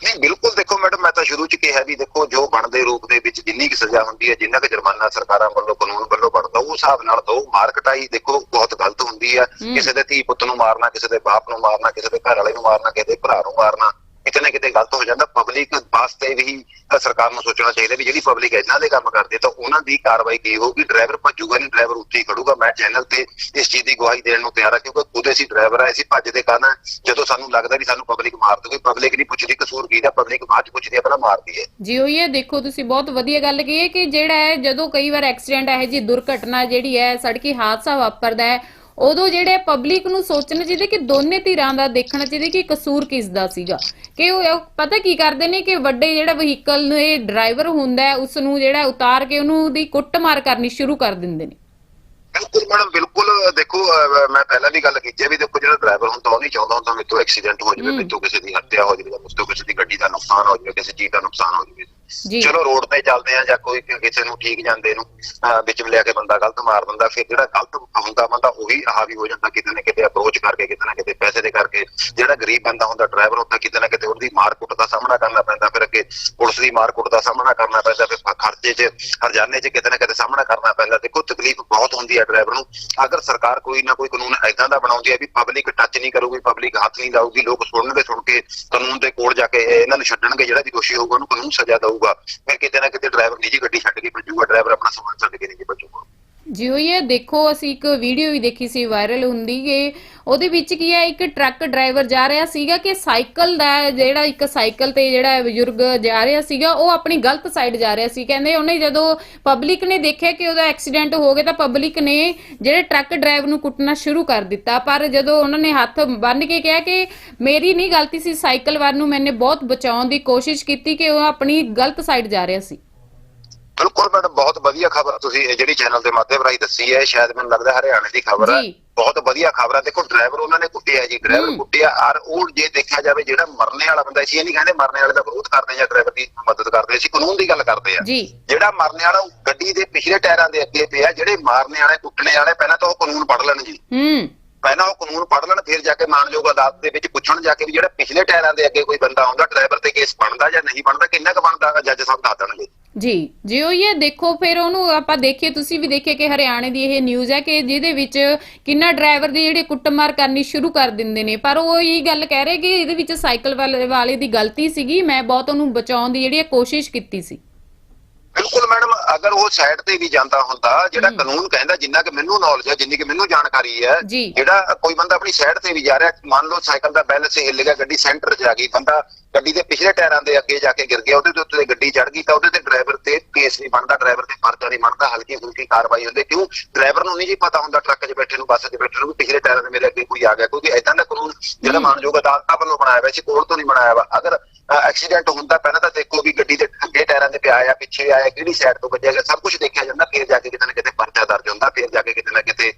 ਨਹੀਂ ਬਿਲਕੁਲ ਦੇਖੋ ਮੈਡਮ ਮੈਂ ਤਾਂ ਸ਼ੁਰੂ ਚ ਕਿਹਾ ਵੀ ਦੇਖੋ ਜੋ ਬਣਦੇ ਰੂਪ ਦੇ ਵਿੱਚ ਜਿੰਨੀ ਕੁ ਸਜ਼ਾ ਹੁੰਦੀ ਹੈ ਜਿੰਨਾ ਕੁ ਜੁਰਮਾਨਾ ਸਰਕਾਰਾਂ ਵੱਲੋਂ ਕਾਨੂੰਨ ਵੱਲੋਂ ਬਣਦਾ ਉਹ ਹਿਸਾਬ ਨਾਲ ਦੋ ਮਾਰ ਕਟਾਈ ਦੇਖੋ ਬਹੁਤ ਗਲਤ ਹੁੰਦੀ ਹੈ ਹੂੰ। ਕਿਸੇ ਦੇ ਧੀ ਪੁੱਤ ਨੂੰ ਮਾਰਨਾ ਕਿਸੇ ਦੇ ਬਾਪ ਨੂੰ ਮਾਰਨਾ ਕਿਸੇ ਦੇ ਘਰ ਵਾਲੇ ਨੂੰ ਮਾਰਨਾ ਕਿਸੇ ਦੇ ਭਰਾ ਨੂੰ ਮਾਰਨਾ ਕਿਤੇ ਨਾ ਕਿਤੇ ਗਲਤ ਹੋ ਜਾਂਦਾ ਪਬਲਿਕ ਵਾਸਤੇ ਵੀ ਸਰਕਾਰ ਨੂੰ ਸੋਚਣਾ ਚਾਹੀਦਾ ਵੀ ਜਿਹੜੀ ਪਬਲਿਕ ਇਹਨਾਂ ਦੇ ਕੰਮ ਕਰਦੀ ਤਾਂ ਉਹਨਾਂ ਦੀ ਕਾਰਵਾਈ ਕੀ ਹੋਊਗੀ? ਡਰਾਈਵਰ ਭੱਜੂਗਾ ਨਹੀਂ ਡਰਾਈਵਰ ਉੱਥੇ ਹੀ ਖੜੂਗਾ। ਮੈਂ ਚੈਨਲ ਤੇ ਇਸ ਚੀਜ਼ ਦੀ ਗਵਾਹੀ ਦੇਣ ਨੂੰ ਤਿਆਰ ਹਾਂ ਕਿਉਂਕਿ ਖੁਦ ਅਸੀਂ ਡਰਾਈਵਰ ਆ, ਅਸੀਂ ਭੱਜਦੇ ਕਾਰਨ ਜਦੋਂ ਸਾਨੂੰ ਲੱਗਦਾ ਵੀ ਸਾਨੂੰ ਪਬਲਿਕ ਮਾਰ ਦੂਗੀ ਪਬਲਿਕ ਨਹੀਂ ਪੁੱਛਦੀ ਕਸੂਰ ਕਿਹਦਾ ਪਬਲਿਕ ਬਾਅਦ ਪੁੱਛਦੀ ਹੈ ਪਹਿਲਾਂ ਮਾਰਦੀ ਹੈ। ਜੀ, ਉਹੀ ਇਹ ਦੇਖੋ ਤੁਸੀਂ ਬਹੁਤ ਵਧੀਆ ਗੱਲ ਕਹੀ ਹੈ ਕਿ ਜਿਹੜਾ ਹੈ, ਜਦੋਂ ਕਈ ਵਾਰ ਐਕਸੀਡੈਂਟ ਇਹੋ ਜੀ ਦੁਰਘਟਨਾ ਜਿਹੜੀ ਹੈ, ਸੜਕੀ ਹਾਦਸਾ ਵਾਪਰਦਾ ਹੈ ਉਦੋਂ ਜਿਹੜੇ ਪਬਲਿਕ ਨੂੰ ਸੋਚਣਾ ਚਾਹੀਦਾ ਕਿ ਦੋਨੇ ਧਿਰਾਂ ਦਾ ਦੇਖਣਾ ਚਾਹੀਦਾ ਕਿ ਕਸੂਰ ਕਿਸ ਦਾ ਸੀਗਾ। ਕਿ ਉਹ ਪਤਾ ਕੀ ਕਰਦੇ ਨੇ ਕਿ ਵੱਡੇ ਜਿਹੜਾ ਵਹੀਕਲ ਨੂੰ ਇਹ ਡਰਾਈਵਰ ਹੁੰਦਾ ਉਸ ਨੂੰ ਜਿਹੜਾ ਉਤਾਰ ਕੇ ਉਹਨੂੰ ਦੀ ਕੁੱਟਮਾਰ ਕਰਨੀ ਸ਼ੁਰੂ ਕਰ ਦਿੰਦੇ ਨੇ। ਬਿਲਕੁਲ ਮੈਡਮ ਬਿਲਕੁਲ ਦੇਖੋ ਮੈਂ ਪਹਿਲਾਂ ਵੀ ਗੱਲ ਕੀਤੀ ਹੈ ਵੀ ਦੇਖੋ ਜਿਹੜਾ ਡਰਾਈਵਰ ਹੁੰਦਾ ਉਹ ਨਹੀਂ ਚਾਹੁੰਦਾ ਹੁੰਦਾ ਮੇਰੇ ਤੋਂ ਐਕਸੀਡੈਂਟ ਹੋ ਜਾਵੇ। ਮੇਰੇ ਤੋਂ ਕਿਸੇ ਦੀ ਹੱਤਿਆ ਹੋ ਜਾਵੇ ਜਾਂ ਮੇਰੇ ਤੋਂ ਕਿਸੇ ਦੀ ਗੱਡੀ ਦਾ ਨੁਕਸਾਨ ਹੋ ਜਾਵੇ ਕਿਸੇ ਚੀਜ਼ ਦਾ ਨੁਕਸਾਨ ਹੋ ਜਾਵੇ। ਚਲੋ ਰੋਡ ਤੇ ਚੱਲਦੇ ਆ ਜਾਂ ਕੋਈ ਕਿਸੇ ਨੂੰ ਠੀਕ ਜਾਂਦੇ ਨੂੰ ਵਿੱਚ ਲਿਆ ਕੇ ਬੰਦਾ ਗਲਤ ਮਾਰ ਦਿੰਦਾ, ਫਿਰ ਜਿਹੜਾ ਗਲਤ ਹੁੰਦਾ ਬੰਦਾ ਉਹੀ ਹਾਵੀ ਹੋ ਜਾਂਦਾ ਕਿਤੇ ਨਾ ਕਿਤੇ ਅਪਰੋਚ ਕਰਕੇ, ਕਿਤੇ ਨਾ ਕਿਤੇ ਪੈਸੇ ਦੇ ਕਰਕੇ। ਜਿਹੜਾ ਗਰੀਬ ਬੰਦਾ ਹੁੰਦਾ ਡਰਾਈਵਰ ਹੁੰਦਾ, ਕਿਤੇ ਨਾ ਕਿਤੇ ਉਹਦੀ ਮਾਰ ਕੁੱਟ ਦਾ ਸਾਹਮਣਾ ਕਰਨਾ ਪੈਂਦਾ, ਫਿਰ ਅੱਗੇ ਪੁਲਿਸ ਦੀ ਮਾਰ ਕੁੱਟ ਦਾ ਸਾਹਮਣਾ ਕਰਨਾ ਪੈਂਦਾ, ਫਿਰ ਖਰਚੇ 'ਚ ਹਰਜਾਨੇ 'ਚ ਕਿਤੇ ਨਾ ਕਿਤੇ ਸਾਹਮਣਾ ਕਰਨਾ ਪੈਂਦਾ। ਦੇਖੋ, ਤਕਲੀਫ ਬਹੁਤ ਹੁੰਦੀ ਹੈ ਡਰਾਈਵਰ ਨੂੰ। ਅਗਰ ਸਰਕਾਰ ਕੋਈ ਨਾ ਕੋਈ ਕਾਨੂੰਨ ਐਦਾਂ ਦਾ ਬਣਾਉਂਦੀ ਹੈ ਵੀ ਪਬਲਿਕ ਟੱਚ ਨਹੀਂ ਕਰੂਗੀ ਪਬਲਿਕ ਹੱਥ ਨਹੀਂ ਲਾਊਗੀ, ਲੋਕ ਸੁਣਨਗੇ ਸੁਣ ਕੇ, ਕਾਨੂੰਨ ਦੇ ਕੋਲ ਜਾ ਕੇ ਇਹਨਾਂ ਨੂੰ ਛੱਡਣਗੇ, ਜਿਹੜਾ ਵੀ ਦੋਸ਼ੀ ਹੋਊਗਾ ਉਹਨੂੰ ਕਾਨੂੰਨ ਸਜ਼ਾ ਦਊਗਾ ਫਿਰ ਕਿਤੇ ਨਾ ਕਿਤੇ ਡਰਾਈਵਰ ਨਿੱਜੀ ਗੱਡੀ ਛੱਡ ਕੇ ਭੱਜੂਗਾ। ਡਰਾਈਵਰ ਆਪਣਾ ਸਮਾਨ ਛੱਡ ਕੇ ਨਹੀਂ ਭੱਜੂਗਾ। ਜੀ ਉਹ ਇਹ ਦੇਖੋ, ਅਸੀਂ ਇੱਕ ਵੀਡੀਓ ਵੀ ਦੇਖੀ ਸੀ ਵਾਇਰਲ ਹੁੰਦੀ ਕਿ ਉਹਦੇ ਵਿੱਚ ਕੀ ਹੈ, ਇੱਕ ਟਰੱਕ ਡਰਾਈਵਰ ਜਾ ਰਿਹਾ ਸੀਗਾ ਕਿ ਸਾਈਕਲ ਦਾ ਜਿਹੜਾ ਇੱਕ ਸਾਈਕਲ ਤੇ ਜਿਹੜਾ ਬਜ਼ੁਰਗ ਜਾ ਰਿਹਾ ਸੀਗਾ, ਉਹ ਆਪਣੀ ਗਲਤ ਸਾਈਡ ਜਾ ਰਿਹਾ ਸੀ। ਕਹਿੰਦੇ ਉਹਨੇ ਜਦੋਂ ਪਬਲਿਕ ਨੇ ਦੇਖਿਆ ਕਿ ਉਹਦਾ ਐਕਸੀਡੈਂਟ ਹੋ ਗਿਆ, ਤਾਂ ਪਬਲਿਕ ਨੇ ਜਿਹੜੇ ਟਰੱਕ ਡਰਾਈਵਰ ਨੂੰ ਕੁੱਟਣਾ ਸ਼ੁਰੂ ਕਰ ਦਿੱਤਾ। ਪਰ ਜਦੋਂ ਉਹਨਾਂ ਨੇ ਹੱਥ ਬੰਨ ਕੇ ਕਿਹਾ ਕਿ ਮੇਰੀ ਨਹੀਂ ਗਲਤੀ ਸੀ, ਸਾਈਕਲ ਵਾਰ ਨੂੰ ਮੈਨੇ ਬਹੁਤ ਬਚਾਉਣ ਦੀ ਕੋਸ਼ਿਸ਼ ਕੀਤੀ ਕਿ ਉਹ ਆਪਣੀ ਗਲਤ ਸਾਈਡ ਜਾ ਰਿਹਾ ਸੀ। ਬਿਲਕੁਲ ਮੈਡਮ ਬਹੁਤ ਵਧੀਆ ਖਬਰ ਤੁਸੀਂ ਜਿਹੜੀ ਚੈਨਲ ਦੇ ਮਾਧਿਅਮ ਰਾਹੀਂ ਦੱਸੀ ਹੈ ਸ਼ਾਇਦ ਮੈਨੂੰ ਲੱਗਦਾ ਹਰਿਆਣੇ ਦੀ ਖਬਰ ਹੈ। ਬਹੁਤ ਵਧੀਆ ਖਬਰ ਹੈ ਦੇਖੋ ਡਰਾਈਵਰ ਉਹਨਾਂ ਨੇ ਕੁੱਟਿਆ ਜੀ ਡਰਾਈਵਰ। ਕੁੱਟਿਆ। ਔਰ ਉਹ ਜੇ ਦੇਖਿਆ ਜਾਵੇ ਜਿਹੜਾ ਮਰਨੇ ਵਾਲਾ ਬੰਦਾ ਸੀ ਇਹ ਨਹੀਂ ਕਹਿੰਦੇ ਮਰਨੇ ਵਾਲੇ ਦਾ ਵਿਰੋਧ ਕਰਦੇ ਜਾਂ ਡਰਾਈਵਰ ਦੀ ਮਦਦ ਕਰਦੇ ਸੀ ਕਾਨੂੰਨ ਦੀ ਗੱਲ ਕਰਦੇ ਆ। ਜਿਹੜਾ ਮਰਨੇ ਵਾਲਾ ਗੱਡੀ ਦੇ ਪਿਛਲੇ ਟਾਇਰਾਂ ਦੇ ਅੱਗੇ ਪਿਆ ਜਿਹੜੇ ਮਾਰਨੇ ਵਾਲੇ ਕੁੱਟਣੇ ਵਾਲੇ ਪਹਿਲਾਂ ਤਾਂ ਉਹ ਕਾਨੂੰਨ ਪੜ੍ਹ ਲੈਣ ਜੀ। ਹੂੰ। ਪਹਿਲਾਂ ਉਹ ਕਾਨੂੰਨ ਪੜ੍ਹ ਲੈਣ, ਫਿਰ ਜਾ ਕੇ ਮਾਨਯੋਗ ਅਦਾਲਤ ਦੇ ਵਿੱਚ ਪੁੱਛਣ ਜਾ ਕੇ ਵੀ ਜਿਹੜਾ ਪਿਛਲੇ ਟਾਇਰਾਂ ਦੇ ਅੱਗੇ ਕੋਈ ਬੰਦਾ ਆਉਂਦਾ ਡਰਾਈਵਰ ਤੇ ਕੇਸ ਬਣਦਾ ਜਾਂ ਨਹੀਂ ਬਣਦਾ, ਕਿੰਨਾ ਕੁ ਬਣਦਾ, ਜੱਜ ਸਾਹਿਬ ਦੱਸ ਦੇਣਗੇ। ਜੀ ਜੀ ਉਹ ਇਹ ਦੇਖੋ ਫਿਰ ਉਹਨੂੰ ਆਪਾਂ ਦੇਖੀਏ, ਤੁਸੀਂ ਵੀ ਦੇਖਿਆ ਕਿ ਹਰਿਆਣੇ ਦੀ ਇਹ ਨਿਊਜ਼ ਹੈ ਕਿ ਜਿਹਦੇ ਵਿੱਚ ਕਿੰਨਾ ਡਰਾਈਵਰ ਦੀ ਜਿਹੜੀ ਕੁੱਟਮਾਰ ਕਰਨੀ ਸ਼ੁਰੂ ਕਰ ਦਿੰਦੇ ਨੇ। ਪਰ ਉਹ ਇਹ ਗੱਲ ਕਹਿ ਰਹੇ ਕਿ ਇਹਦੇ ਵਿੱਚ ਸਾਈਕਲ ਵਾਲੇ ਦੀ ਗਲਤੀ ਸੀਗੀ, ਮੈਂ ਬਹੁਤ ਉਹਨੂੰ ਬਚਾਉਣ ਦੀ ਜਿਹੜੀ ਕੋਸ਼ਿਸ਼ ਕੀਤੀ ਸੀ। ਬਿਲਕੁਲ ਮੈਡਮ ਅਗਰ ਉਹ ਸਾਈਡ ਤੇ ਵੀ ਜਾਂਦਾ ਹੁੰਦਾ ਜਿਹੜਾ। ਕਾਨੂੰਨ ਕਹਿੰਦਾ ਜਿੰਨਾ ਕਿ ਮੈਨੂੰ ਨੌਲੇਜ ਹੈ ਜਿੰਨੀ ਕਿ ਮੈਨੂੰ ਜਾਣਕਾਰੀ ਹੈ। ਜਿਹੜਾ ਕੋਈ ਬੰਦਾ ਆਪਣੀ ਸਾਈਡ ਤੇ ਵੀ ਜਾ ਰਿਹਾ ਮੰਨ ਲਓ ਸਾਈਕਲ ਦਾ ਬੈਲੈਂਸ ਹਿੱਲ ਗਿਆ ਗੱਡੀ ਸੈਂਟਰ 'ਚ ਆ ਗਈ ਬੰਦਾ ਗੱਡੀ ਦੇ ਪਿਛਲੇ ਟਾਇਰਾਂ ਦੇ ਅੱਗੇ ਜਾ ਕੇ ਗਿਰ ਗਿਆ ਉਹਦੇ ਦੇ ਉੱਤੇ ਗੱਡੀ ਚੜ ਗਈ ਤਾਂ ਉਹਦੇ ਤੇ ਡਰਾਈਵਰ ਤੇ ਕੇਸ ਨਹੀਂ ਬਣਦਾ ਡਰਾਈਵਰ ਤੇ ਪਰਚਾ ਨਹੀਂ ਬਣਦਾ ਹਲਕੀ ਫੁਲਕੀ ਕਾਰਵਾਈ ਹੁੰਦੀ ਕਿਉਂ ਡਰਾਈਵਰ ਨੂੰ ਨਹੀਂ ਜੀ ਪਤਾ ਹੁੰਦਾ ਟਰੱਕ 'ਚ ਬੈਠੇ ਨੂੰ ਬੱਸ 'ਚ ਬੈਠੇ ਨੂੰ ਪਿਛਲੇ ਟਾਇਰਾਂ ਦੇ ਮੇਰੇ ਅੱਗੇ ਕੋਈ ਆ ਗਿਆ ਕਿਉਂਕਿ ਐਦਾਂ ਦਾ ਕਾਨੂੰਨ ਜਿਹੜਾ। ਮਾਨਯੋਗ ਅਦਾਲਤਾਂ ਵੱਲੋਂ ਬਣਾਇਆ ਹੋਇਆ ਸੀ ਕੋਰਟ ਤੋਂ ਨਹੀਂ ਬਣਾਇਆ ਵਾ ਅਗਰ ਐਕਸੀਡੈਂਟ ਹੁੰਦਾ ਪਹਿਲਾਂ ਤਾਂ ਦੇਖੋ ਵੀ ਗੱਡੀ ਦੇ ਅੱਗੇ ਟਾਇਰਾਂ ਦੇ ਪਿਆ ਆ ਪਿੱਛੇ ਆਇਆ ਕਿਹੜੀ ਸਾਈਡ ਤੋਂ ਵੱਜਿਆ ਗਿਆ ਸਭ ਕੁਝ ਦੇਖਿਆ ਜਾਂਦਾ ਫਿਰ ਜਾ ਕੇ ਕਿਤੇ ਨਾ ਕਿਤੇ ਪਰਚਾ ਦਰਜ ਹੁੰਦਾ ਫਿਰ ਜਾ ਕੇ ਕਿਤੇ ਨਾ ਕਿਤੇ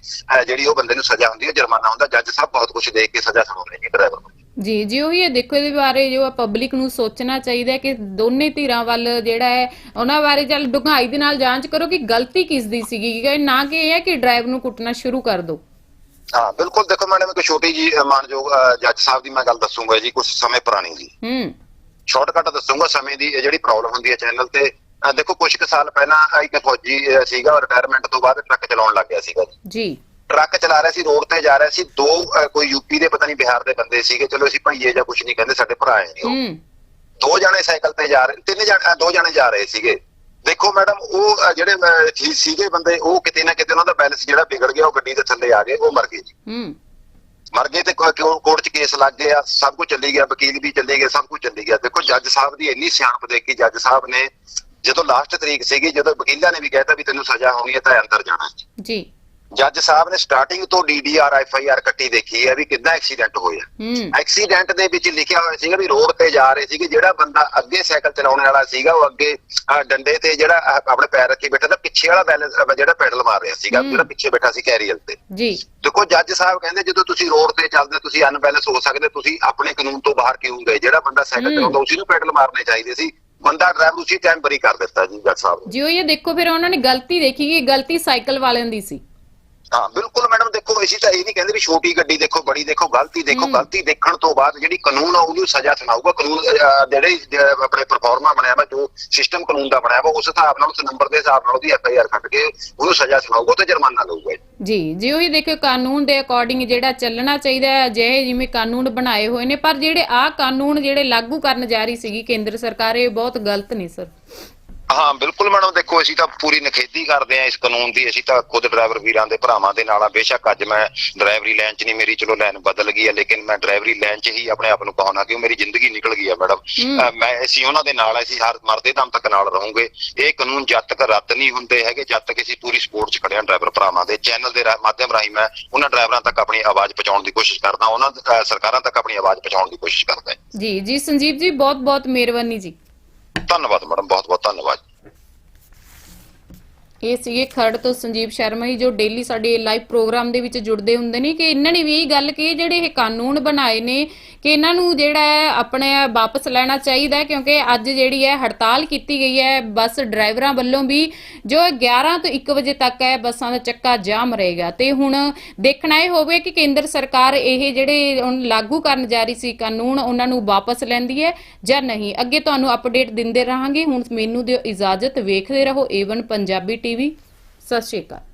ਜਿਹੜੀ ਉਹ ਬੰਦੇ ਨੂੰ ਸਜ਼ਾ ਹੁੰਦੀ ਹੈ ਜੁਰਮਾਨਾ ਹੁੰਦਾ ਜੱਜ ਸਾਹਿਬ ਬਹੁਤ ਕੁਝ ਦੇਖ ਕੇ ਸਜ਼ਾ ਸੁਣਾਉਂਦੇ ਨੇ ਡਰਾਈਵਰ ਨੂੰ। ਜੀ ਜੀ ਉਹ ਇਹ ਦੇਖੋ ਇਹਦੇ ਬਾਰੇ ਜੋ ਪਬਲਿਕ ਨੂੰ ਸੋਚਣਾ ਚਾਹੀਦਾ ਹੈ ਕਿ ਦੋਨੇ ਧਿਰਾਂ ਵੱਲ ਜਿਹੜਾ ਹੈ ਉਹਨਾਂ ਬਾਰੇ ਚੱਲ ਡੂੰਘਾਈ ਦੇ ਨਾਲ ਜਾਂਚ ਕਰੋ ਕਿ ਗਲਤੀ ਕਿਸ ਦੀ ਸੀਗੀ ਕਿ ਨਾ ਕਿ ਇਹ ਹੈ ਕਿ ਡਰਾਈਵਰ ਨੂੰ ਕੁੱਟਣਾ ਸ਼ੁਰੂ ਕਰ ਦਿਓ। ਹਾਂ ਬਿਲਕੁਲ ਦੇਖੋ ਮੈਡਮ ਇੱਕ ਛੋਟੀ ਜੀ ਮਾਨਯੋਗ ਜੱਜ ਸਾਹਿਬ ਦੀ ਮੈਂ ਗੱਲ ਦੱਸੂਗਾ ਜੀ ਕੁਝ ਸਮੇਂ ਪੁਰਾਣੀ ਜੀ। ਹੂੰ। ਸ਼ਾਰਟਕਟ ਦੱਸੂਗਾ ਸਮੇਂ ਦੀ ਜਿਹੜੀ ਪ੍ਰੋਬਲਮ ਹੁੰਦੀ ਹੈ ਚੈਨਲ ਤੇ ਦੇਖੋ ਕੁਝ ਕੁ ਸਾਲ ਪਹਿਲਾਂ ਇੱਕ ਫੌਜੀ ਸੀਗਾ ਰਿਟਾਇਰਮੈਂਟ ਤੋਂ ਬਾਅਦ ਟਰੱਕ ਚਲਾਉਣ ਲੱਗ ਗਿਆ ਸੀਗਾ ਜੀ। ਟਰੱਕ ਚਲਾ ਰਿਹਾ ਸੀ ਰੋਡ ਤੇ ਜਾ ਰਿਹਾ ਸੀ ਦੋ ਕੋਈ ਯੂਪੀ ਦੇ ਪਤਾ ਨਹੀਂ ਬਿਹਾਰ ਦੇ ਬੰਦੇ ਸੀਗੇ। ਚਲੋ ਅਸੀਂ ਭਈਏ ਜਾਂ ਕੁਝ ਨਹੀਂ ਕਹਿੰਦੇ ਸਾਡੇ ਭਰਾ ਹੈ ਨਹੀਂ ਉਹ। ਹੂੰ। ਦੋ ਜਣੇ ਸਾਈਕਲ ਤੇ ਜਾ ਰਹੇ ਤਿੰਨ ਜਣੇ ਦੋ ਜਣੇ ਜਾ ਰਹੇ ਸੀਗੇ। ਦੇਖੋ ਮੈਡਮ ਉਹ ਜਿਹੜੇ ਸੀਗੇ ਬੰਦੇ ਉਹ ਕਿਤੇ ਨਾ ਕਿਤੇ ਉਹਨਾਂ ਦਾ ਬੈਲੈਂਸ ਜਿਹੜਾ ਵਿਗੜ ਗਿਆ ਉਹ ਗੱਡੀ ਦੇ ਥੱਲੇ ਆ ਗਏ ਉਹ ਮਰ ਗਏ ਜੀ। ਹੂੰ। ਮਰ ਗਏ ਤੇ ਕੋਰਟ 'ਚ ਕੇਸ ਲੱਗ ਗਿਆ ਸਭ ਕੁਝ ਚੱਲੀ ਗਿਆ ਵਕੀਲ ਵੀ ਚੱਲੇ ਗਏ ਸਭ ਕੁਝ ਚੱਲੀ ਗਿਆ। ਦੇਖੋ ਜੱਜ ਸਾਹਿਬ ਦੀ ਇੰਨੀ ਸਿਆਣਪ ਦੇਖੀ ਜੱਜ ਸਾਹਿਬ ਨੇ ਜਦੋਂ ਲਾਸਟ ਤਰੀਕ ਸੀਗੀ ਜਦੋਂ ਵਕੀਲਾਂ ਨੇ ਵੀ ਕਹਿਤਾ ਵੀ ਤੈਨੂੰ ਸਜ਼ਾ ਹੋਣੀ ਹੈ ਤਾਂ ਅੰਦਰ ਜਾਣਾ। ਜੀ। ਜੱਜ ਸਾਹਿਬ ਨੇ ਸਟਾਰਟਿੰਗ ਤੋਂ ਡੀਡੀਆਰ ਐਫਆਈਆਰ ਕੱਟੀ ਦੇਖੀ ਹੈ ਵੀ ਕਿੱਦਾਂ ਐਕਸੀਡੈਂਟ ਹੋਇਆ। ਐਕਸੀਡੈਂਟ ਦੇ ਵਿੱਚ ਲਿਖਿਆ ਹੋਇਆ ਸੀਗਾ ਵੀ ਰੋਡ ਤੇ ਜਾ ਰਹੇ ਸੀਗੇ ਜਿਹੜਾ ਬੰਦਾ ਅੱਗੇ ਸਾਈਕਲ ਚਲਾਉਣ ਵਾਲਾ ਸੀਗਾ ਉਹ ਅੱਗੇ ਡੰਡੇ ਤੇ ਜਿਹੜਾ ਆਪਣੇ ਪੈਰ ਰੱਖੀ ਬੈਠਾ ਤਾਂ ਪਿੱਛੇ ਵਾਲਾ ਬੈਲੈਂਸ ਜਿਹੜਾ ਪੈਡਲ ਮਾਰ ਰਿਹਾ ਸੀਗਾ। ਜਿਹੜਾ ਪਿੱਛੇ ਬੈਠਾ ਸੀ ਕੈਰੀਅਰ ਤੇ। ਜੀ। ਦੇਖੋ ਜੱਜ ਸਾਹਿਬ ਕਹਿੰਦੇ ਜਦੋਂ ਤੁਸੀਂ ਰੋਡ ਤੇ ਚੱਲਦੇ ਤੁਸੀਂ ਅਨਬੈਲੈਂਸ ਹੋ ਸਕਦੇ ਤੁਸੀਂ ਆਪਣੇ ਕਾਨੂੰਨ ਤੋਂ ਬਾਹਰ ਕਿਉਂ ਗਏ? ਜਿਹੜਾ ਬੰਦਾ ਸਾਈਕਲ। ਚਲਾਉਂਦਾ ਉਸੇ ਨੂੰ ਪੈਡਲ ਮਾਰਨੇ ਚਾਹੀਦੇ ਸੀ। ਬੰਦਾ ਡਰਾਈਵਰ ਉਸੇ ਟਾਈਮ ਬਰੀ ਕਰ ਦਿੱਤਾ ਜੀ ਜੱਜ ਸਾਹਿਬ ਨੇ ਜੀ, ਉਹ ਇਹ ਦੇਖੋ, ਫਿਰ ਉਹਨਾਂ ਨੇ ਗਲਤੀ ਦੇਖੀ ਕਿ ਗਲਤੀ ਸਾਈਕਲ ਵਾਲਿਆਂ ਦੀ ਸੀ। ਹਾਂ ਬਿਲਕੁਲ ਮੈਡਮ ਦੇਖੋ ਅਸੀਂ ਤਾਂ ਇਹ ਨਹੀਂ ਕਹਿੰਦੇ ਵੀ ਛੋਟੀ ਗੱਡੀ ਦੇਖੋ ਬੜੀ ਦੇਖੋ ਗਲਤੀ ਦੇਖੋ ਹੂੰ। ਗਲਤੀ ਦੇਖਣ ਤੋਂ ਬਾਅਦ ਜਿਹੜੀ ਕਾਨੂੰਨ ਆ ਉਹਨੂੰ ਸਜ਼ਾ ਸੁਣਾਊਗਾ ਕਾਨੂੰਨ ਜਿਹੜੇ ਆਪਣੇ ਪਰਫਾਰਮਾ ਬਣਿਆ ਵਾ ਜੋ ਸਿਸਟਮ ਕਾਨੂੰਨ ਦਾ ਬਣਿਆ ਵਾ ਉਸ ਹਿਸਾਬ ਨਾਲ ਉਸ ਨੰਬਰ ਦੇ ਹਿਸਾਬ ਨਾਲ ਉਹਦੀ ਐਫ ਆਈ ਆਰ ਕੱਟ ਕੇ ਉਹਨੂੰ ਸਜ਼ਾ ਸੁਣਾਊਗਾ ਤੇ ਜੁਰਮਾਨਾ ਲਊਗਾ ਜੀ। ਜੀ ਉਹ ਦੇਖੋ ਕਾਨੂੰਨ ਦੇ ਅਕੋਰਡਿੰਗ ਜਿਹੜਾ ਚੱਲਣਾ ਚਾਹੀਦਾ ਹੈ ਜਿਹੇ ਜਿਵੇਂ ਕਾਨੂੰਨ ਬਣਾਏ ਹੋਏ ਨੇ ਪਰ ਜਿਹੜੇ ਆ ਕਾਨੂੰਨ ਜਿਹੜੇ ਲਾਗੂ ਕਰਨ ਜਾ ਰਹੀ ਸੀਗੀ ਕੇਂਦਰ ਸਰਕਾਰ ਇਹ ਬਹੁਤ ਗਲਤ ਨੇ ਸਰ ਹਾਂ ਬਿਲਕੁਲ ਮੈਡਮ ਦੇਖੋ ਅਸੀਂ ਤਾਂ ਪੂਰੀ ਨਖੇਦੀ ਕਰਦੇ ਆ ਇਸ ਕਾਨੂੰਨ ਦੀ। ਅਸੀਂ ਤਾਂ ਖੁਦ ਡਰਾਈਵਰ ਵੀਰਾਂ ਦੇ ਭਰਾਵਾਂ ਦੇ ਨਾਲ ਆ ਬੇਸ਼ੱਕ ਅੱਜ ਮੈਂ ਡਰਾਈਵਰੀ ਲਾਈਨ 'ਚ ਨਹੀਂ ਮੇਰੀ ਚਲੋ ਲਾਈਨ ਬਦਲ ਗਈ ਹੈ ਲੇਕਿਨ ਮੈਂ ਡਰਾਈਵਰੀ ਲਾਈਨ 'ਚ ਹੀ ਆਪਣੇ ਆਪ ਨੂੰ ਕਹਾਉਣਾ ਕਿ ਮੇਰੀ ਜ਼ਿੰਦਗੀ ਨਿਕਲ ਗਈ ਹੈ ਮੈਡਮ। ਮੈਂ ਅਸੀਂ ਉਹਨਾਂ ਦੇ ਨਾਲ ਅਸੀਂ ਹਰ ਮਰਦੇ ਦਮ ਤੱਕ ਨਾਲ ਰਹੂੰਗੇ। ਇਹ ਕਾਨੂੰਨ ਜਦ ਤੱਕ ਰੱਦ ਨਹੀਂ ਹੁੰਦੇ ਹੈਗੇ ਜਦ ਤੱਕ ਅਸੀਂ ਪੂਰੀ ਸਪੋਰਟ 'ਚ ਖੜੇ ਹਾਂ ਡਰਾਈਵਰ ਭਰਾਵਾਂ ਦੇ। ਚੈਨਲ ਦੇ ਮਾਧਿਅਮ ਰਾਹੀਂ ਮੈਂ ਉਹਨਾਂ ਡਰਾਈਵਰਾਂ ਤੱਕ ਆਪਣੀ ਆਵਾਜ਼ ਪਹੁੰਚਾਉਣ ਦੀ ਕੋਸ਼ਿਸ਼ ਕਰਦਾ ਉਹਨਾਂ ਸਰਕਾਰਾਂ ਤੱਕ ਆਪਣੀ ਆਵਾਜ਼ ਪਹੁੰਚਾਉਣ ਦੀ ਕੋਸ਼ਿਸ਼ ਕਰਦਾ ਜੀ ਜੀ ਸੰਜੀਵ ਜੀ ਬਹੁਤ ਬਹੁਤ ਮਿਹਰਬਾਨੀ ਜੀ। ਧੰਨਵਾਦ ਮੈਡਮ ਬਹੁਤ ਬਹੁਤ ਧੰਨਵਾਦ। ਇਹ ਸੀਗੇ ਖਰੜ ਤੋਂ ਸੰਜੀਵ ਸ਼ਰਮਾ ਜੀ, ਜੋ ਡੇਲੀ ਸਾਡੇ ਲਾਈਵ ਪ੍ਰੋਗਰਾਮ ਦੇ ਵਿੱਚ ਜੁੜਦੇ ਹੁੰਦੇ ਨੇ ਕਿ ਇਹਨਾਂ ਨੇ ਵੀ ਇਹ ਗੱਲ ਕਹੀ ਜਿਹੜੇ ਇਹ ਕਾਨੂੰਨ ਬਣਾਏ ਨੇ ਕਿ ਇਹਨਾਂ ਨੂੰ ਜਿਹੜਾ ਹੈ ਆਪਣੇ ਵਾਪਸ ਲੈਣਾ ਚਾਹੀਦਾ ਕਿਉਂਕਿ ਅੱਜ ਜਿਹੜੀ ਹੈ ਹੜਤਾਲ ਕੀਤੀ ਗਈ ਹੈ, ਬੱਸ ਡਰਾਈਵਰਾਂ ਵੱਲੋਂ ਵੀ ਜੋ 11 ਤੋਂ 1 ਵਜੇ ਤੱਕ ਹੈ, ਬੱਸਾਂ ਦਾ ਚੱਕਾ ਜਾਮ ਰਹੇਗਾ। ਤੇ ਹੁਣ ਦੇਖਣਾ ਇਹ ਹੋਵੇ ਕਿ ਕੇਂਦਰ ਸਰਕਾਰ ਇਹ ਜਿਹੜੇ ਲਾਗੂ ਕਰਨ ਜਾ ਰਹੀ ਸੀ ਕਾਨੂੰਨ, ਉਹਨਾਂ ਨੂੰ ਵਾਪਸ ਲੈਂਦੀ ਹੈ ਜਾਂ ਨਹੀਂ? ਅੱਗੇ ਤੁਹਾਨੂੰ ਅਪਡੇਟ ਦਿੰਦੇ ਰਹਾਂਗੇ। ਹੁਣ ਮੈਨੂੰ ਦਿਓ ਇਜਾਜ਼ਤ, ਵੇਖਦੇ ਰਹੋ ਏਵਨ ਪੰਜਾਬੀ ਟੀਵੀ ਸਤਿ ਸ਼੍ਰੀ ਅਕਾਲ।